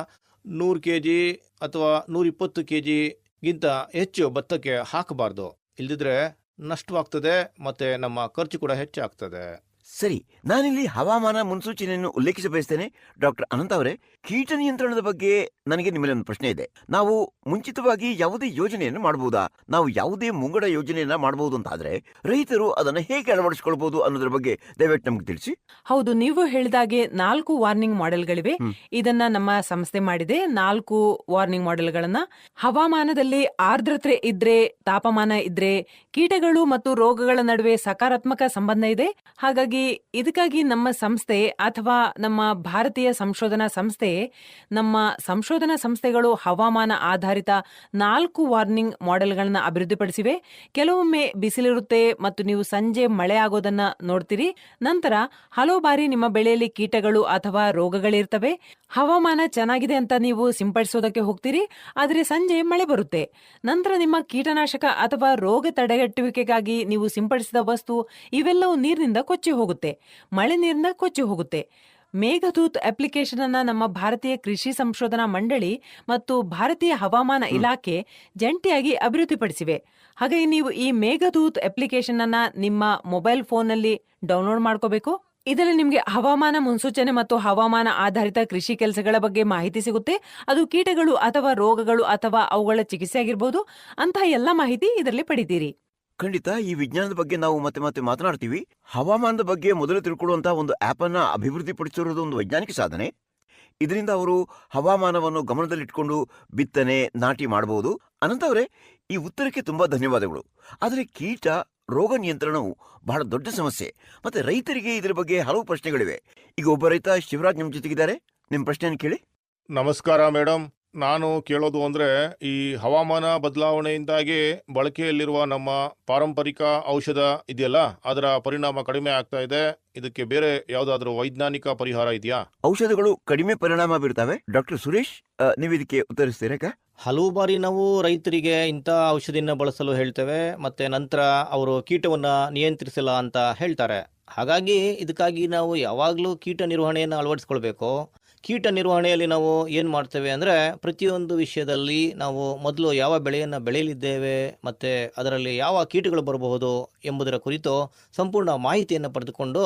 ನೂರು ಕೆ ಜಿ ಅಥವಾ ನೂರಿಪ್ಪತ್ತು ಕೆ ಜಿಗಿಂತ ಹೆಚ್ಚು ಭತ್ತಕ್ಕೆ ಹಾಕಬಾರ್ದು. ಇಲ್ಲದಿದ್ದರೆ ನಷ್ಟವಾಗ್ತದೆ ಮತ್ತು ನಮ್ಮ ಖರ್ಚು ಕೂಡ ಹೆಚ್ಚಾಗ್ತದೆ. ಸರಿ ನಾನಿಲ್ಲಿ ಹವಾಮಾನ ಮುನ್ಸೂಚನೆಯನ್ನು ಉಲ್ಲೇಖಿಸ ಬಯಸ್ತೇನೆ. ಡಾಕ್ಟರ್ ಅನಂತ ಅವರೇ ಕೀಟ ನಿಯಂತ್ರಣದ ಬಗ್ಗೆ ನನಗೆ ನಿಮ್ಮಲ್ಲಿ ಒಂದು ಪ್ರಶ್ನೆ ಇದೆ. ನಾವು ಮುಂಚಿತವಾಗಿ ಯಾವುದೇ ಯೋಜನೆಯನ್ನು ಮಾಡಬಹುದಾ? ನಾವು ಯಾವುದೇ ಮುಂಗಡ ಯೋಜನೆಯನ್ನ ಮಾಡಬಹುದು ಅಂತ ಆದ್ರೆ ರೈತರು ಅದನ್ನ ಹೇಗೆ ಅಳವಡಿಸಿಕೊಳ್ಬಹುದು ಅನ್ನೋದ್ರ ಬಗ್ಗೆ ದಯವಿಟ್ಟು ನಮ್ಗೆ ತಿಳಿಸಿ. ಹೌದು ನೀವು ಹೇಳಿದಾಗೆ ನಾಲ್ಕು ವಾರ್ನಿಂಗ್ ಮಾಡೆಲ್ಗಳಿವೆ. ಇದನ್ನ ನಮ್ಮ ಸಂಸ್ಥೆ ಮಾಡಿದೆ. ನಾಲ್ಕು ವಾರ್ನಿಂಗ್ ಮಾಡೆಲ್ಗಳನ್ನ. ಹವಾಮಾನದಲ್ಲಿ ಆರ್ದ್ರತೆ ಇದ್ರೆ ತಾಪಮಾನ ಇದ್ರೆ ಕೀಟಗಳು ಮತ್ತು ರೋಗಗಳ ನಡುವೆ ಸಕಾರಾತ್ಮಕ ಸಂಬಂಧ ಇದೆ. ಹಾಗಾಗಿ ಇದಕ್ಕಾಗಿ ನಮ್ಮ ಸಂಸ್ಥೆ ಅಥವಾ ನಮ್ಮ ಭಾರತೀಯ ಸಂಶೋಧನಾ ಸಂಸ್ಥೆ, ನಮ್ಮ ಸಂಶೋಧನಾ ಸಂಸ್ಥೆಗಳು ಹವಾಮಾನ ಆಧಾರಿತ ನಾಲ್ಕು ವಾರ್ನಿಂಗ್ ಮಾಡೆಲ್ಗಳನ್ನು ಅಭಿವೃದ್ಧಿಪಡಿಸಿವೆ. ಕೆಲವೊಮ್ಮೆ ಬಿಸಿಲಿರುತ್ತೆ ಮತ್ತು ನೀವು ಸಂಜೆ ಮಳೆ ಆಗೋದನ್ನ ನೋಡ್ತೀರಿ. ನಂತರ ಹಲವು ಬಾರಿ ನಿಮ್ಮ ಬೆಳೆಯಲ್ಲಿ ಕೀಟಗಳು ಅಥವಾ ರೋಗಗಳಿರ್ತವೆ. ಹವಾಮಾನ ಚೆನ್ನಾಗಿದೆ ಅಂತ ನೀವು ಸಿಂಪಡಿಸೋದಕ್ಕೆ ಹೋಗ್ತೀರಿ, ಆದರೆ ಸಂಜೆ ಮಳೆ ಬರುತ್ತೆ. ನಂತರ ನಿಮ್ಮ ಕೀಟನಾಶಕ ಅಥವಾ ರೋಗ ತಡೆಗಟ್ಟುವಿಕೆಗಾಗಿ ನೀವು ಸಿಂಪಡಿಸಿದ ವಸ್ತು, ಇವೆಲ್ಲವೂ ನೀರಿನಿಂದ ಕೊಚ್ಚಿ ಹೋಗುತ್ತೆ. ಮಳೆ ನೀರನ್ನ ಕೊಚ್ಚಿ ಹೋಗುತ್ತೆ. ಮೇಘದೂತ್ ಅಪ್ಲಿಕೇಶನ್ ಅನ್ನ ನಮ್ಮ ಭಾರತೀಯ ಕೃಷಿ ಸಂಶೋಧನಾ ಮಂಡಳಿ ಮತ್ತು ಭಾರತೀಯ ಹವಾಮಾನ ಇಲಾಖೆ ಜಂಟಿಯಾಗಿ ಅಭಿವೃದ್ಧಿಪಡಿಸಿವೆ. ಹಾಗಾಗಿ ನೀವು ಈ ಮೇಘದೂತ್ ಅಪ್ಲಿಕೇಶನ್ ಅನ್ನ ನಿಮ್ಮ ಮೊಬೈಲ್ ಫೋನ್ನಲ್ಲಿ ಡೌನ್ಲೋಡ್ ಮಾಡ್ಕೋಬೇಕು. ಇದರಲ್ಲಿ ನಿಮಗೆ ಹವಾಮಾನ ಮುನ್ಸೂಚನೆ ಮತ್ತು ಹವಾಮಾನ ಆಧಾರಿತ ಕೃಷಿ ಕೆಲಸಗಳ ಬಗ್ಗೆ ಮಾಹಿತಿ ಸಿಗುತ್ತೆ. ಅದು ಕೀಟಗಳು ಅಥವಾ ರೋಗಗಳು ಅಥವಾ ಅವುಗಳ ಚಿಕಿತ್ಸೆ ಆಗಿರ್ಬೋದು ಅಂತಹ ಎಲ್ಲ ಮಾಹಿತಿ ಇದರಲ್ಲಿ ಪಡಿತೀರಿ. ಖಂಡಿತ ಈ ವಿಜ್ಞಾನದ ಬಗ್ಗೆ ನಾವು ಮತ್ತೆ ಮತ್ತೆ ಮಾತನಾಡ್ತೀವಿ. ಹವಾಮಾನದ ಬಗ್ಗೆ ಮೊದಲು ತಿಳ್ಕೊಳ್ಳುವಂತಹ ಒಂದು ಆಪ್ ಅನ್ನ ಅಭಿವೃದ್ಧಿಪಡಿಸಿರುವುದು ಒಂದು ವೈಜ್ಞಾನಿಕ ಸಾಧನೆ. ಇದರಿಂದ ಅವರು ಹವಾಮಾನವನ್ನು ಗಮನದಲ್ಲಿಟ್ಕೊಂಡು ಬಿತ್ತನೆ, ನಾಟಿ ಮಾಡಬಹುದು. ಅನಂತ ಅವರೇ, ಈ ಉತ್ತರಕ್ಕೆ ತುಂಬಾ ಧನ್ಯವಾದಗಳು. ಆದರೆ ಕೀಟ, ರೋಗ ನಿಯಂತ್ರಣವು ಬಹಳ ದೊಡ್ಡ ಸಮಸ್ಯೆ. ಮತ್ತೆ ರೈತರಿಗೆ ಇದರ ಬಗ್ಗೆ ಹಲವು ಪ್ರಶ್ನೆಗಳಿವೆ. ಈಗ ಒಬ್ಬ ರೈತ ಶಿವರಾಜ್ ನಮ್ಮ ಜೊತೆಗಿದ್ದಾರೆ. ನಿಮ್ಮ ಪ್ರಶ್ನೆಯನ್ನು ಕೇಳಿ. ನಮಸ್ಕಾರ ಮೇಡಮ್ ನಾನು ಕೇಳೋದು ಅಂದರೆ ಈ ಹವಾಮಾನ ಬದಲಾವಣೆಯಿಂದಾಗಿ ಬಳಕೆಯಲ್ಲಿರುವ ನಮ್ಮ ಪಾರಂಪರಿಕ ಔಷಧ ಇದೆಯಲ್ಲ ಅದರ ಪರಿಣಾಮ ಕಡಿಮೆ ಆಗ್ತಾ ಇದೆ. ಇದಕ್ಕೆ ಬೇರೆ ಯಾವುದಾದ್ರೂ ವೈಜ್ಞಾನಿಕ ಪರಿಹಾರ ಇದೆಯಾ? ಔಷಧಗಳು ಕಡಿಮೆ ಪರಿಣಾಮ ಬೀರ್ತವೆ. ಡಾಕ್ಟರ್ ಸುರೇಶ್ ನೀವು ಇದಕ್ಕೆ ಉತ್ತರಿಸ್ತೀರಾ ಹಲವು ಬಾರಿ ನಾವು ರೈತರಿಗೆ ಇಂಥ ಔಷಧಿನ ಬಳಸಲು ಹೇಳ್ತೇವೆ ಮತ್ತೆ ನಂತರ ಅವರು ಕೀಟವನ್ನು ನಿಯಂತ್ರಿಸಲ್ಲ ಅಂತ ಹೇಳ್ತಾರೆ. ಹಾಗಾಗಿ ಇದಕ್ಕಾಗಿ ನಾವು ಯಾವಾಗಲೂ ಕೀಟ ನಿರ್ವಹಣೆಯನ್ನು ಅಳವಡಿಸ್ಕೊಳ್ಬೇಕು. ಕೀಟ ನಿರ್ವಹಣೆಯಲ್ಲಿ ನಾವು ಏನು ಮಾಡ್ತೇವೆ ಅಂದರೆ ಪ್ರತಿಯೊಂದು ವಿಷಯದಲ್ಲಿ ನಾವು ಮೊದಲು ಯಾವ ಬೆಳೆಯನ್ನು ಬೆಳೆಯಲಿದ್ದೇವೆ ಮತ್ತು ಅದರಲ್ಲಿ ಯಾವ ಕೀಟಗಳು ಬರಬಹುದು ಎಂಬುದರ ಕುರಿತು ಸಂಪೂರ್ಣ ಮಾಹಿತಿಯನ್ನು ಪಡೆದುಕೊಂಡು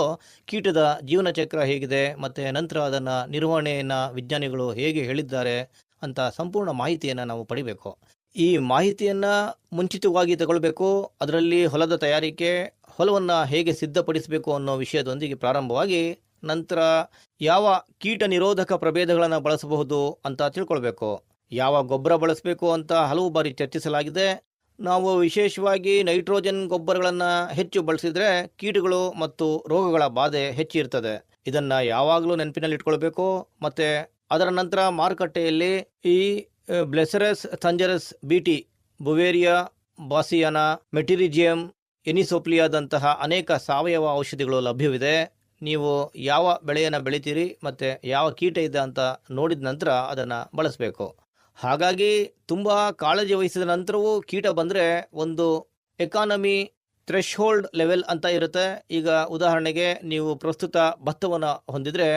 ಕೀಟದ ಜೀವನ ಚಕ್ರ ಹೇಗಿದೆ ಮತ್ತು ನಂತರ ಅದನ್ನು ನಿರ್ವಹಣೆಯನ್ನು ವಿಜ್ಞಾನಿಗಳು ಹೇಗೆ ಹೇಳಿದ್ದಾರೆ ಅಂತ ಸಂಪೂರ್ಣ ಮಾಹಿತಿಯನ್ನು ನಾವು ಪಡಿಬೇಕು. ಈ ಮಾಹಿತಿಯನ್ನು ಮುಂಚಿತವಾಗಿ ತಗೊಳ್ಬೇಕು, ಅದರಲ್ಲಿ ಹೊಲದ ತಯಾರಿಕೆ, ಹೊಲವನ್ನು ಹೇಗೆ ಸಿದ್ಧಪಡಿಸಬೇಕು ಅನ್ನೋ ವಿಷಯದೊಂದಿಗೆ ಪ್ರಾರಂಭವಾಗಿ ನಂತರ ಯಾವ ಕೀಟ ನಿರೋಧಕ ಪ್ರಭೇದಗಳನ್ನು ಬಳಸಬಹುದು ಅಂತ ತಿಳ್ಕೊಳ್ಬೇಕು. ಯಾವ ಗೊಬ್ಬರ ಬಳಸಬೇಕು ಅಂತ ಹಲವು ಬಾರಿ ಚರ್ಚಿಸಲಾಗಿದೆ. ನಾವು ವಿಶೇಷವಾಗಿ ನೈಟ್ರೋಜನ್ ಗೊಬ್ಬರಗಳನ್ನು ಹೆಚ್ಚು ಬಳಸಿದರೆ ಕೀಟಗಳು ಮತ್ತು ರೋಗಗಳ ಬಾಧೆ ಹೆಚ್ಚಿರ್ತದೆ ಇದನ್ನು ಯಾವಾಗಲೂ ನೆನಪಿನಲ್ಲಿಟ್ಕೊಳ್ಬೇಕು. ಮತ್ತು ಅದರ ನಂತರ ಮಾರುಕಟ್ಟೆಯಲ್ಲಿ ಈ ಬ್ಲೆಸರಸ್, ಥಂಜರಸ್, ಬಿಟಿ, ಬುವೇರಿಯಾ, ಬಾಸಿಯಾನ, ಮೆಟಿರಿಜಿಯಂ, ಎನಿಸೋಪ್ಲಿಯಾದಂತಹ ಅನೇಕ ಸಾವಯವ ಔಷಧಿಗಳು ಲಭ್ಯವಿದೆ. ನೀವು ಯಾವ ಬೆಳೆಯನ್ನು ಬೆಳಿತೀರಿ ಮತ್ತು ಯಾವ ಕೀಟ ಇದೆ ಅಂತ ನೋಡಿದ ನಂತರ ಅದನ್ನು ಬಳಸಬೇಕು. ಹಾಗಾಗಿ ತುಂಬ ಕಾಳಜಿ ವಹಿಸಿದ ನಂತರವೂ ಕೀಟ ಬಂದರೆ ಒಂದು ಎಕಾನಮಿ ಥ್ರೆಶ್ಹೋಲ್ಡ್ ಲೆವೆಲ್ ಅಂತ ಇರುತ್ತೆ. ಈಗ ಉದಾಹರಣೆಗೆ ನೀವು ಪ್ರಸ್ತುತ ಭತ್ತವನ್ನು ಹೊಂದಿದರೆ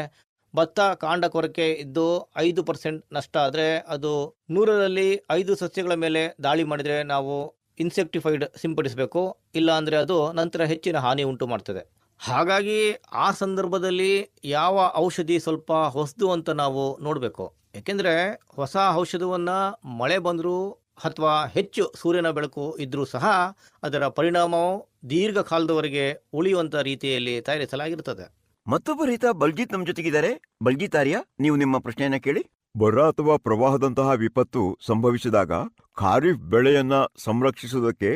ಭತ್ತ ಕಾಂಡ ಕೊರಕೆ ಇದ್ದು ಐದು ಪರ್ಸೆಂಟ್ ನಷ್ಟ ಆದರೆ ಅದು ನೂರರಲ್ಲಿ ಐದು ಸಸ್ಯಗಳ ಮೇಲೆ ದಾಳಿ ಮಾಡಿದರೆ ನಾವು ಇನ್ಸೆಕ್ಟಿಫೈಡ್ ಸಿಂಪಡಿಸಬೇಕು. ಇಲ್ಲ ಅಂದರೆ ಅದು ನಂತರ ಹೆಚ್ಚಿನ ಹಾನಿ ಉಂಟು ಮಾಡ್ತದೆ. ಹಾಗಾಗಿ ಆ ಸಂದರ್ಭದಲ್ಲಿ ಯಾವ ಔಷಧಿ ಸ್ವಲ್ಪ ಹೊಸದು ಅಂತ ನಾವು ನೋಡಬೇಕು. ಏಕೆಂದರೆ ಹೊಸ ಔಷಧವನ್ನು ಮಳೆ ಬಂದರೂ ಅಥವಾ ಹೆಚ್ಚು ಸೂರ್ಯನ ಬೆಳಕು ಇದ್ದರೂ ಸಹ ಅದರ ಪರಿಣಾಮವು ದೀರ್ಘಕಾಲದವರೆಗೆ ಉಳಿಯುವಂಥ ರೀತಿಯಲ್ಲಿ ತಯಾರಿಸಲಾಗಿರುತ್ತದೆ. ಮತ್ತೊಬ್ಬ ರೈತ ಬಲ್ಜಿತ್ ನಮ್ಮ ಜೊತೆಗಿದ್ದಾರೆ. ಬಲ್ಜಿತ್ ಆರ್ಯ ನೀವು ನಿಮ್ಮ ಪ್ರಶ್ನೆಯನ್ನ ಕೇಳಿ. ಬರ ಅಥವಾ ಪ್ರವಾಹದಂತಹ ವಿಪತ್ತು ಸಂಭವಿಸಿದಾಗ ಖಾರಿಫ್ ಬೆಳೆಯನ್ನ ಸಂರಕ್ಷಿಸುವುದಕ್ಕೆ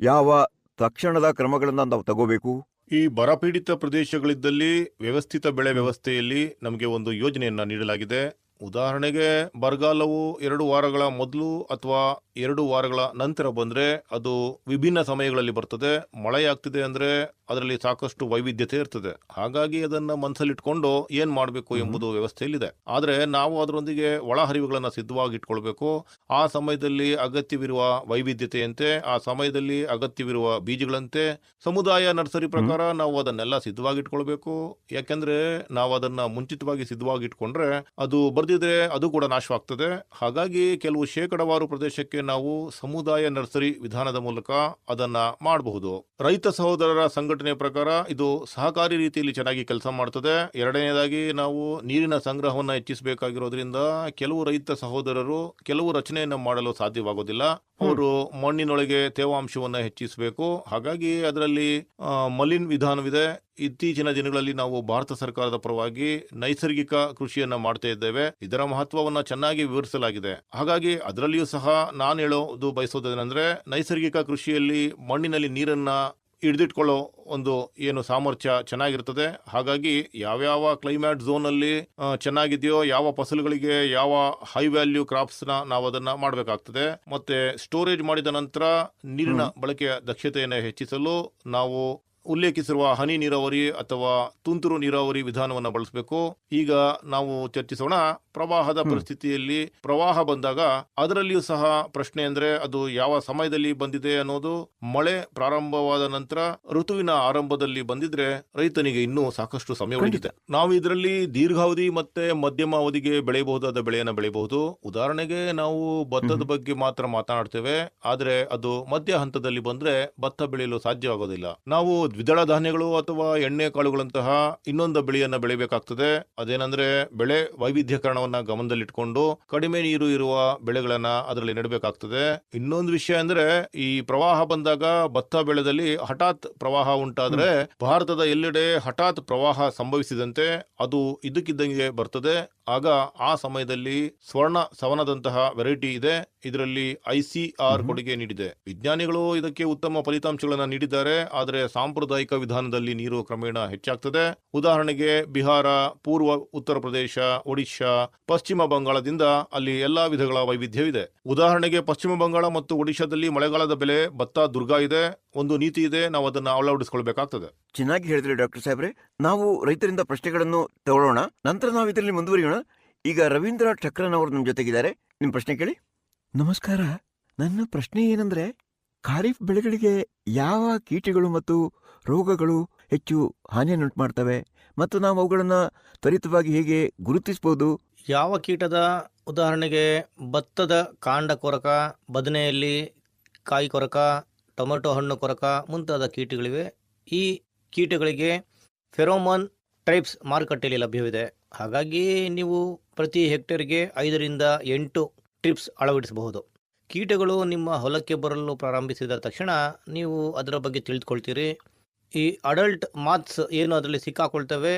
ಯಾವ ತಕ್ಷಣದ ಕ್ರಮಗಳನ್ನು ನಾವು ತಗೋಬೇಕು? ಈ ಬರಪೀಡಿತ ಪ್ರದೇಶಗಳಿದ್ದಲ್ಲಿ ವ್ಯವಸ್ಥಿತ ಬೆಳೆ ವ್ಯವಸ್ಥೆಯಲ್ಲಿ ನಮಗೆ ಒಂದು ಯೋಜನೆಯನ್ನು ನೀಡಲಾಗಿದೆ. ಉದಾಹರಣೆಗೆ ಬರಗಾಲವು ಎರಡು ವಾರಗಳ ಮೊದಲು ಅಥವಾ ಎರಡು ವಾರಗಳ ನಂತರ ಬಂದ್ರೆ ಅದು ವಿಭಿನ್ನ ಸಮಯಗಳಲ್ಲಿ ಬರ್ತದೆ. ಮಳೆ ಆಗ್ತಿದೆ ಅಂದ್ರೆ ಅದರಲ್ಲಿ ಸಾಕಷ್ಟು ವೈವಿಧ್ಯತೆ ಇರ್ತದೆ. ಹಾಗಾಗಿ ಅದನ್ನ ಮನಸ್ಸಲ್ಲಿಟ್ಕೊಂಡು ಏನು ಮಾಡಬೇಕು ಎಂಬುದು ವ್ಯವಸ್ಥೆಯಲ್ಲಿದೆ. ಆದರೆ ನಾವು ಅದರೊಂದಿಗೆ ಒಳಹರಿವುಗಳನ್ನ ಸಿದ್ಧವಾಗಿ ಇಟ್ಕೊಳ್ಬೇಕು ಆ ಸಮಯದಲ್ಲಿ ಅಗತ್ಯವಿರುವ ವೈವಿಧ್ಯತೆಯಂತೆ ಆ ಸಮಯದಲ್ಲಿ ಅಗತ್ಯವಿರುವ ಬೀಜಗಳಂತೆ ಸಮುದಾಯ ನರ್ಸರಿ ಪ್ರಕಾರ ನಾವು ಅದನ್ನೆಲ್ಲ ಸಿದ್ಧವಾಗಿ ಇಟ್ಕೊಳ್ಬೇಕು ಯಾಕೆಂದ್ರೆ ನಾವು ಅದನ್ನ ಮುಂಚಿತವಾಗಿ ಸಿದ್ಧವಾಗಿ ಇಟ್ಕೊಂಡ್ರೆ ಅದು ಬರ್ದಿದ್ರೆ ಅದು ಕೂಡ ನಾಶವಾಗ್ತದೆ. ಹಾಗಾಗಿ ಕೆಲವು ಶೇಕಡವಾರು ಪ್ರದೇಶಕ್ಕೆ ನಾವು ಸಮುದಾಯ ನರ್ಸರಿ ವಿಧಾನದ ಮೂಲಕ ಅದನ್ನ ಮಾಡಬಹುದು. ರೈತ ಸಹೋದರರ ಸಂಘಟನೆ ಪ್ರಕಾರ ಇದು ಸಹಕಾರಿ ರೀತಿಯಲ್ಲಿ ಚೆನ್ನಾಗಿ ಕೆಲಸ ಮಾಡ್ತದೆ. ಎರಡನೇದಾಗಿ ನಾವು ನೀರಿನ ಸಂಗ್ರಹವನ್ನು ಹೆಚ್ಚಿಸಬೇಕಾಗಿರೋದ್ರಿಂದ ಕೆಲವು ರೈತ ಸಹೋದರರು ಕೆಲವು ರಚನೆಯನ್ನು ಮಾಡಲು ಸಾಧ್ಯವಾಗೋದಿಲ್ಲ. ಅವರು ಮಣ್ಣಿನೊಳಗೆ ತೇವಾಂಶವನ್ನು ಹೆಚ್ಚಿಸಬೇಕು. ಹಾಗಾಗಿ ಅದರಲ್ಲಿ ಮಲಿನ್ ವಿಧಾನವಿದೆ. ಇತ್ತೀಚಿನ ದಿನಗಳಲ್ಲಿ ನಾವು ಭಾರತ ಸರ್ಕಾರದ ಪರವಾಗಿ ನೈಸರ್ಗಿಕ ಕೃಷಿಯನ್ನ ಮಾಡ್ತಾ ಇದ್ದೇವೆ. ಇದರ ಮಹತ್ವವನ್ನು ಚೆನ್ನಾಗಿ ವಿವರಿಸಲಾಗಿದೆ. ಹಾಗಾಗಿ ಅದರಲ್ಲಿಯೂ ಸಹ ನಾನು ಹೇಳೋದು ಬಯಸೋದೇನೆಂದ್ರೆ, ನೈಸರ್ಗಿಕ ಕೃಷಿಯಲ್ಲಿ ಮಣ್ಣಿನಲ್ಲಿ ನೀರನ್ನ ಹಿಡಿದಿಟ್ಕೊಳ್ಳೋ ಒಂದು ಏನು ಸಾಮರ್ಥ್ಯ ಚೆನ್ನಾಗಿರ್ತದೆ. ಹಾಗಾಗಿ ಯಾವ್ಯಾವ ಕ್ಲೈಮ್ಯಾಟ್ ಝೋನ್ ಅಲ್ಲಿ ಆ, ಚೆನ್ನಾಗಿದೆಯೋ ಯಾವ ಫಸಲುಗಳಿಗೆ ಯಾವ ಹೈ ವ್ಯಾಲ್ಯೂ ಕ್ರಾಪ್ಸ್ನ ನಾವು ಅದನ್ನ ಮಾಡಬೇಕಾಗ್ತದೆ. ಮತ್ತೆ ಸ್ಟೋರೇಜ್ ಮಾಡಿದ ನಂತರ ನೀರಿನ ಬಳಕೆಯ ದಕ್ಷತೆಯನ್ನು ಹೆಚ್ಚಿಸಲು ನಾವು ಉಲ್ಲೇಖಿಸಿರುವ ಹನಿ ನೀರಾವರಿ ಅಥವಾ ತುಂತುರು ನೀರಾವರಿ ವಿಧಾನವನ್ನು ಬಳಸಬೇಕು. ಈಗ ನಾವು ಚರ್ಚಿಸೋಣ ಪ್ರವಾಹದ ಪರಿಸ್ಥಿತಿಯಲ್ಲಿ ಪ್ರವಾಹ ಬಂದಾಗ ಅದರಲ್ಲಿಯೂ ಸಹ ಪ್ರಶ್ನೆ ಅಂದ್ರೆ ಅದು ಯಾವ ಸಮಯದಲ್ಲಿ ಬಂದಿದೆ ಅನ್ನೋದು. ಮಳೆ ಪ್ರಾರಂಭವಾದ ನಂತರ ಋತುವಿನ ಆರಂಭದಲ್ಲಿ ಬಂದಿದ್ರೆ ರೈತನಿಗೆ ಇನ್ನೂ ಸಾಕಷ್ಟು ಸಮಯ ಉಳಿದಿದೆ ನಾವು ಇದರಲ್ಲಿ ದೀರ್ಘಾವಧಿ ಮತ್ತೆ ಮಧ್ಯಮ ಅವಧಿಗೆ ಬೆಳೆಯಬಹುದಾದ ಬೆಳೆಯನ್ನು ಬೆಳೆಯಬಹುದು. ಉದಾಹರಣೆಗೆ ನಾವು ಭತ್ತದ ಬಗ್ಗೆ ಮಾತ್ರ ಮಾತನಾಡ್ತೇವೆ. ಆದ್ರೆ ಅದು ಮಧ್ಯ ಹಂತದಲ್ಲಿ ಬಂದ್ರೆ ಭತ್ತ ಬೆಳೆಯಲು ಸಾಧ್ಯವಾಗೋದಿಲ್ಲ ನಾವು ದ್ವಿದಳ ಧಾನ್ಯಗಳು ಅಥವಾ ಎಣ್ಣೆ ಕಾಳುಗಳಂತಹ ಇನ್ನೊಂದು ಬೆಳೆಯನ್ನ ಬೆಳೆಯಬೇಕಾಗ್ತದೆ ಅದೇನಂದ್ರೆ ಬೆಳೆ ವೈವಿಧ್ಯಕರಣವನ್ನ ಗಮನದಲ್ಲಿಟ್ಕೊಂಡು ಕಡಿಮೆ ನೀರು ಇರುವ ಬೆಳೆಗಳನ್ನ ಅದರಲ್ಲಿ ನೆಡಬೇಕಾಗ್ತದೆ. ಇನ್ನೊಂದು ವಿಷಯ ಅಂದ್ರೆ ಈ ಪ್ರವಾಹ ಬಂದಾಗ ಭತ್ತ ಬೆಳೆದಲ್ಲಿ ಹಠಾತ್ ಪ್ರವಾಹ ಉಂಟಾದ್ರೆ ಭಾರತದ ಎಲ್ಲೆಡೆ ಹಠಾತ್ ಪ್ರವಾಹ ಸಂಭವಿಸಿದಂತೆ ಅದು ಇದಕ್ಕಿದ್ದಂಗೆ ಬರ್ತದೆ. ಆಗ ಆ ಸಮಯದಲ್ಲಿ ಸ್ವರ್ಣ ಸವನದಂತಹ ವೆರೈಟಿ ಇದೆ. ಇದರಲ್ಲಿ ಐಸಿಆರ್ ಕೊಡುಗೆ ನೀಡಿದೆ. ವಿಜ್ಞಾನಿಗಳು ಇದಕ್ಕೆ ಉತ್ತಮ ಫಲಿತಾಂಶಗಳನ್ನು ನೀಡಿದ್ದಾರೆ. ಆದರೆ ಸಾಂಪ್ರದಾಯಿಕ ವಿಧಾನದಲ್ಲಿ ನೀರು ಕ್ರಮೇಣ ಹೆಚ್ಚಾಗ್ತದೆ. ಉದಾಹರಣೆಗೆ ಬಿಹಾರ ಪೂರ್ವ ಉತ್ತರ ಪ್ರದೇಶ ಒಡಿಶಾ ಪಶ್ಚಿಮ ಬಂಗಾಳದಿಂದ ಅಲ್ಲಿ ಎಲ್ಲಾ ವಿಧಗಳ ವೈವಿಧ್ಯವಿದೆ. ಉದಾಹರಣೆಗೆ ಪಶ್ಚಿಮ ಬಂಗಾಳ ಮತ್ತು ಒಡಿಶಾದಲ್ಲಿ ಮಳೆಗಾಲದ ಬೆಲೆ ಭತ್ತ ದುರ್ಗ ಇದೆ. ಒಂದು ನೀತಿ ಇದೆ. ನಾವು ಅದನ್ನು ಅಳವಡಿಸಿಕೊಳ್ಬೇಕಾಗ್ತದೆ. ಚೆನ್ನಾಗಿ ಹೇಳಿದ್ರಿ ಡಾಕ್ಟರ್ ಸಾಹೇಬ್ರೆ. ನಾವು ರೈತರಿಂದ ಪ್ರಶ್ನೆಗಳನ್ನು ತಗೊಳ್ಳೋಣ. ನಂತರ ನಾವು ಇದರಲ್ಲಿ ಮುಂದುವರಿಯೋಣ. ಈಗ ರವೀಂದ್ರ ಠಕ್ರನ್ ಅವರು ನಮ್ಮ ಜೊತೆಗಿದ್ದಾರೆ. ನಿಮ್ಮ ಪ್ರಶ್ನೆ ಕೇಳಿ. ನಮಸ್ಕಾರ. ನನ್ನ ಪ್ರಶ್ನೆ ಏನಂದ್ರೆ, ಖಾರಿಫ್ ಬೆಳೆಗಳಿಗೆ ಯಾವ ಕೀಟಗಳು ಮತ್ತು ರೋಗಗಳು ಹೆಚ್ಚು ಹಾನಿಯನ್ನುಂಟು ಮಾಡ್ತವೆ ಮತ್ತು ನಾವು ಅವುಗಳನ್ನು ತ್ವರಿತವಾಗಿ ಹೇಗೆ ಗುರುತಿಸಬಹುದು ಯಾವ ಕೀಟದ ಉದಾಹರಣೆಗೆ ಭತ್ತದ ಕಾಂಡ ಕೊರಕ, ಬದನೆಯಲ್ಲಿ ಕಾಯಿ ಕೊರಕ, ಟೊಮೆಟೊ ಹಣ್ಣು ಕೊರಕ ಮುಂತಾದ ಕೀಟಗಳಿವೆ. ಈ ಕೀಟಗಳಿಗೆ ಫೆರೋಮಾನ್ ಟ್ರೈಪ್ಸ್ ಮಾರುಕಟ್ಟೆಯಲ್ಲಿ ಲಭ್ಯವಿದೆ. ಹಾಗಾಗಿ ನೀವು ಪ್ರತಿ ಹೆಕ್ಟೇರ್ಗೆ ಐದರಿಂದ ಎಂಟು ಟ್ರಿಪ್ಸ್ ಅಳವಡಿಸಬಹುದು. ಕೀಟಗಳು ನಿಮ್ಮ ಹೊಲಕ್ಕೆ ಬರಲು ಪ್ರಾರಂಭಿಸಿದ ತಕ್ಷಣ ನೀವು ಅದರ ಬಗ್ಗೆ ತಿಳಿದುಕೊಳ್ತೀರಿ. ಈ ಅಡಲ್ಟ್ ಮಾತ್ಸ್ ಏನು ಅದರಲ್ಲಿ ಸಿಕ್ಕಾಕೊಳ್ತವೆ,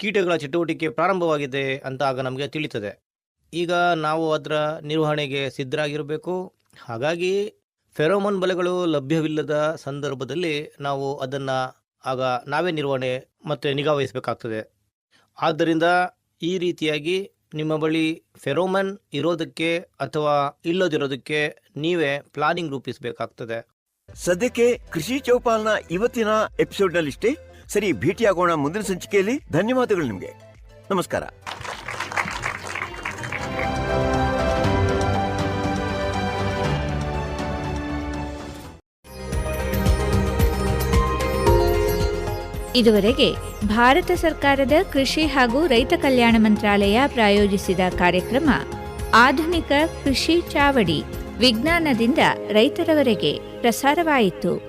ಕೀಟಗಳ ಚಟುವಟಿಕೆ ಪ್ರಾರಂಭವಾಗಿದೆ ಅಂತ ಆಗ ನಮಗೆ ತಿಳಿತದೆ. ಈಗ ನಾವು ಅದರ ನಿರ್ವಹಣೆಗೆ ಸಿದ್ಧರಾಗಿರಬೇಕು. ಹಾಗಾಗಿ ಫೆರೋಮೋನ್ ಬಲೆಗಳು ಲಭ್ಯವಿಲ್ಲದ ಸಂದರ್ಭದಲ್ಲಿ ನಾವು ಅದನ್ನು ಆಗ ನಾವೇ ನಿರ್ವಹಣೆ ಮತ್ತು ನಿಗಾವಹಿಸಬೇಕಾಗ್ತದೆ. ಆದ್ದರಿಂದ ಈ ರೀತಿಯಾಗಿ ನಿಮ್ಮ ಬಳಿ ಫೆರೋಮನ್ ಇರೋದಕ್ಕೆ ಅಥವಾ ಇಲ್ಲದಿರೋದಕ್ಕೆ ನೀವೇ ಪ್ಲಾನಿಂಗ್ ರೂಪಿಸಬೇಕಾಗ್ತದೆ. ಸದ್ಯಕ್ಕೆ ಕೃಷಿ ಚೌಪಾಲ್ನ ಇವತ್ತಿನ ಎಪಿಸೋಡ್ನಲ್ಲಿಷ್ಟೇ. ಸರಿ, ಭೇಟಿಯಾಗೋಣ ಮುಂದಿನ ಸಂಚಿಕೆಯಲ್ಲಿ. ಧನ್ಯವಾದಗಳು ನಿಮಗೆ. ನಮಸ್ಕಾರ. ಇದುವರೆಗೆ ಭಾರತ ಸರ್ಕಾರದ ಕೃಷಿ ಹಾಗೂ ರೈತ ಕಲ್ಯಾಣ ಮಂತ್ರಾಲಯ ಪ್ರಾಯೋಜಿಸಿದ ಕಾರ್ಯಕ್ರಮ ಆಧುನಿಕ ಕೃಷಿ ಚಾವಡಿ ವಿಜ್ಞಾನದಿಂದ ರೈತರವರೆಗೆ ಪ್ರಸಾರವಾಯಿತು.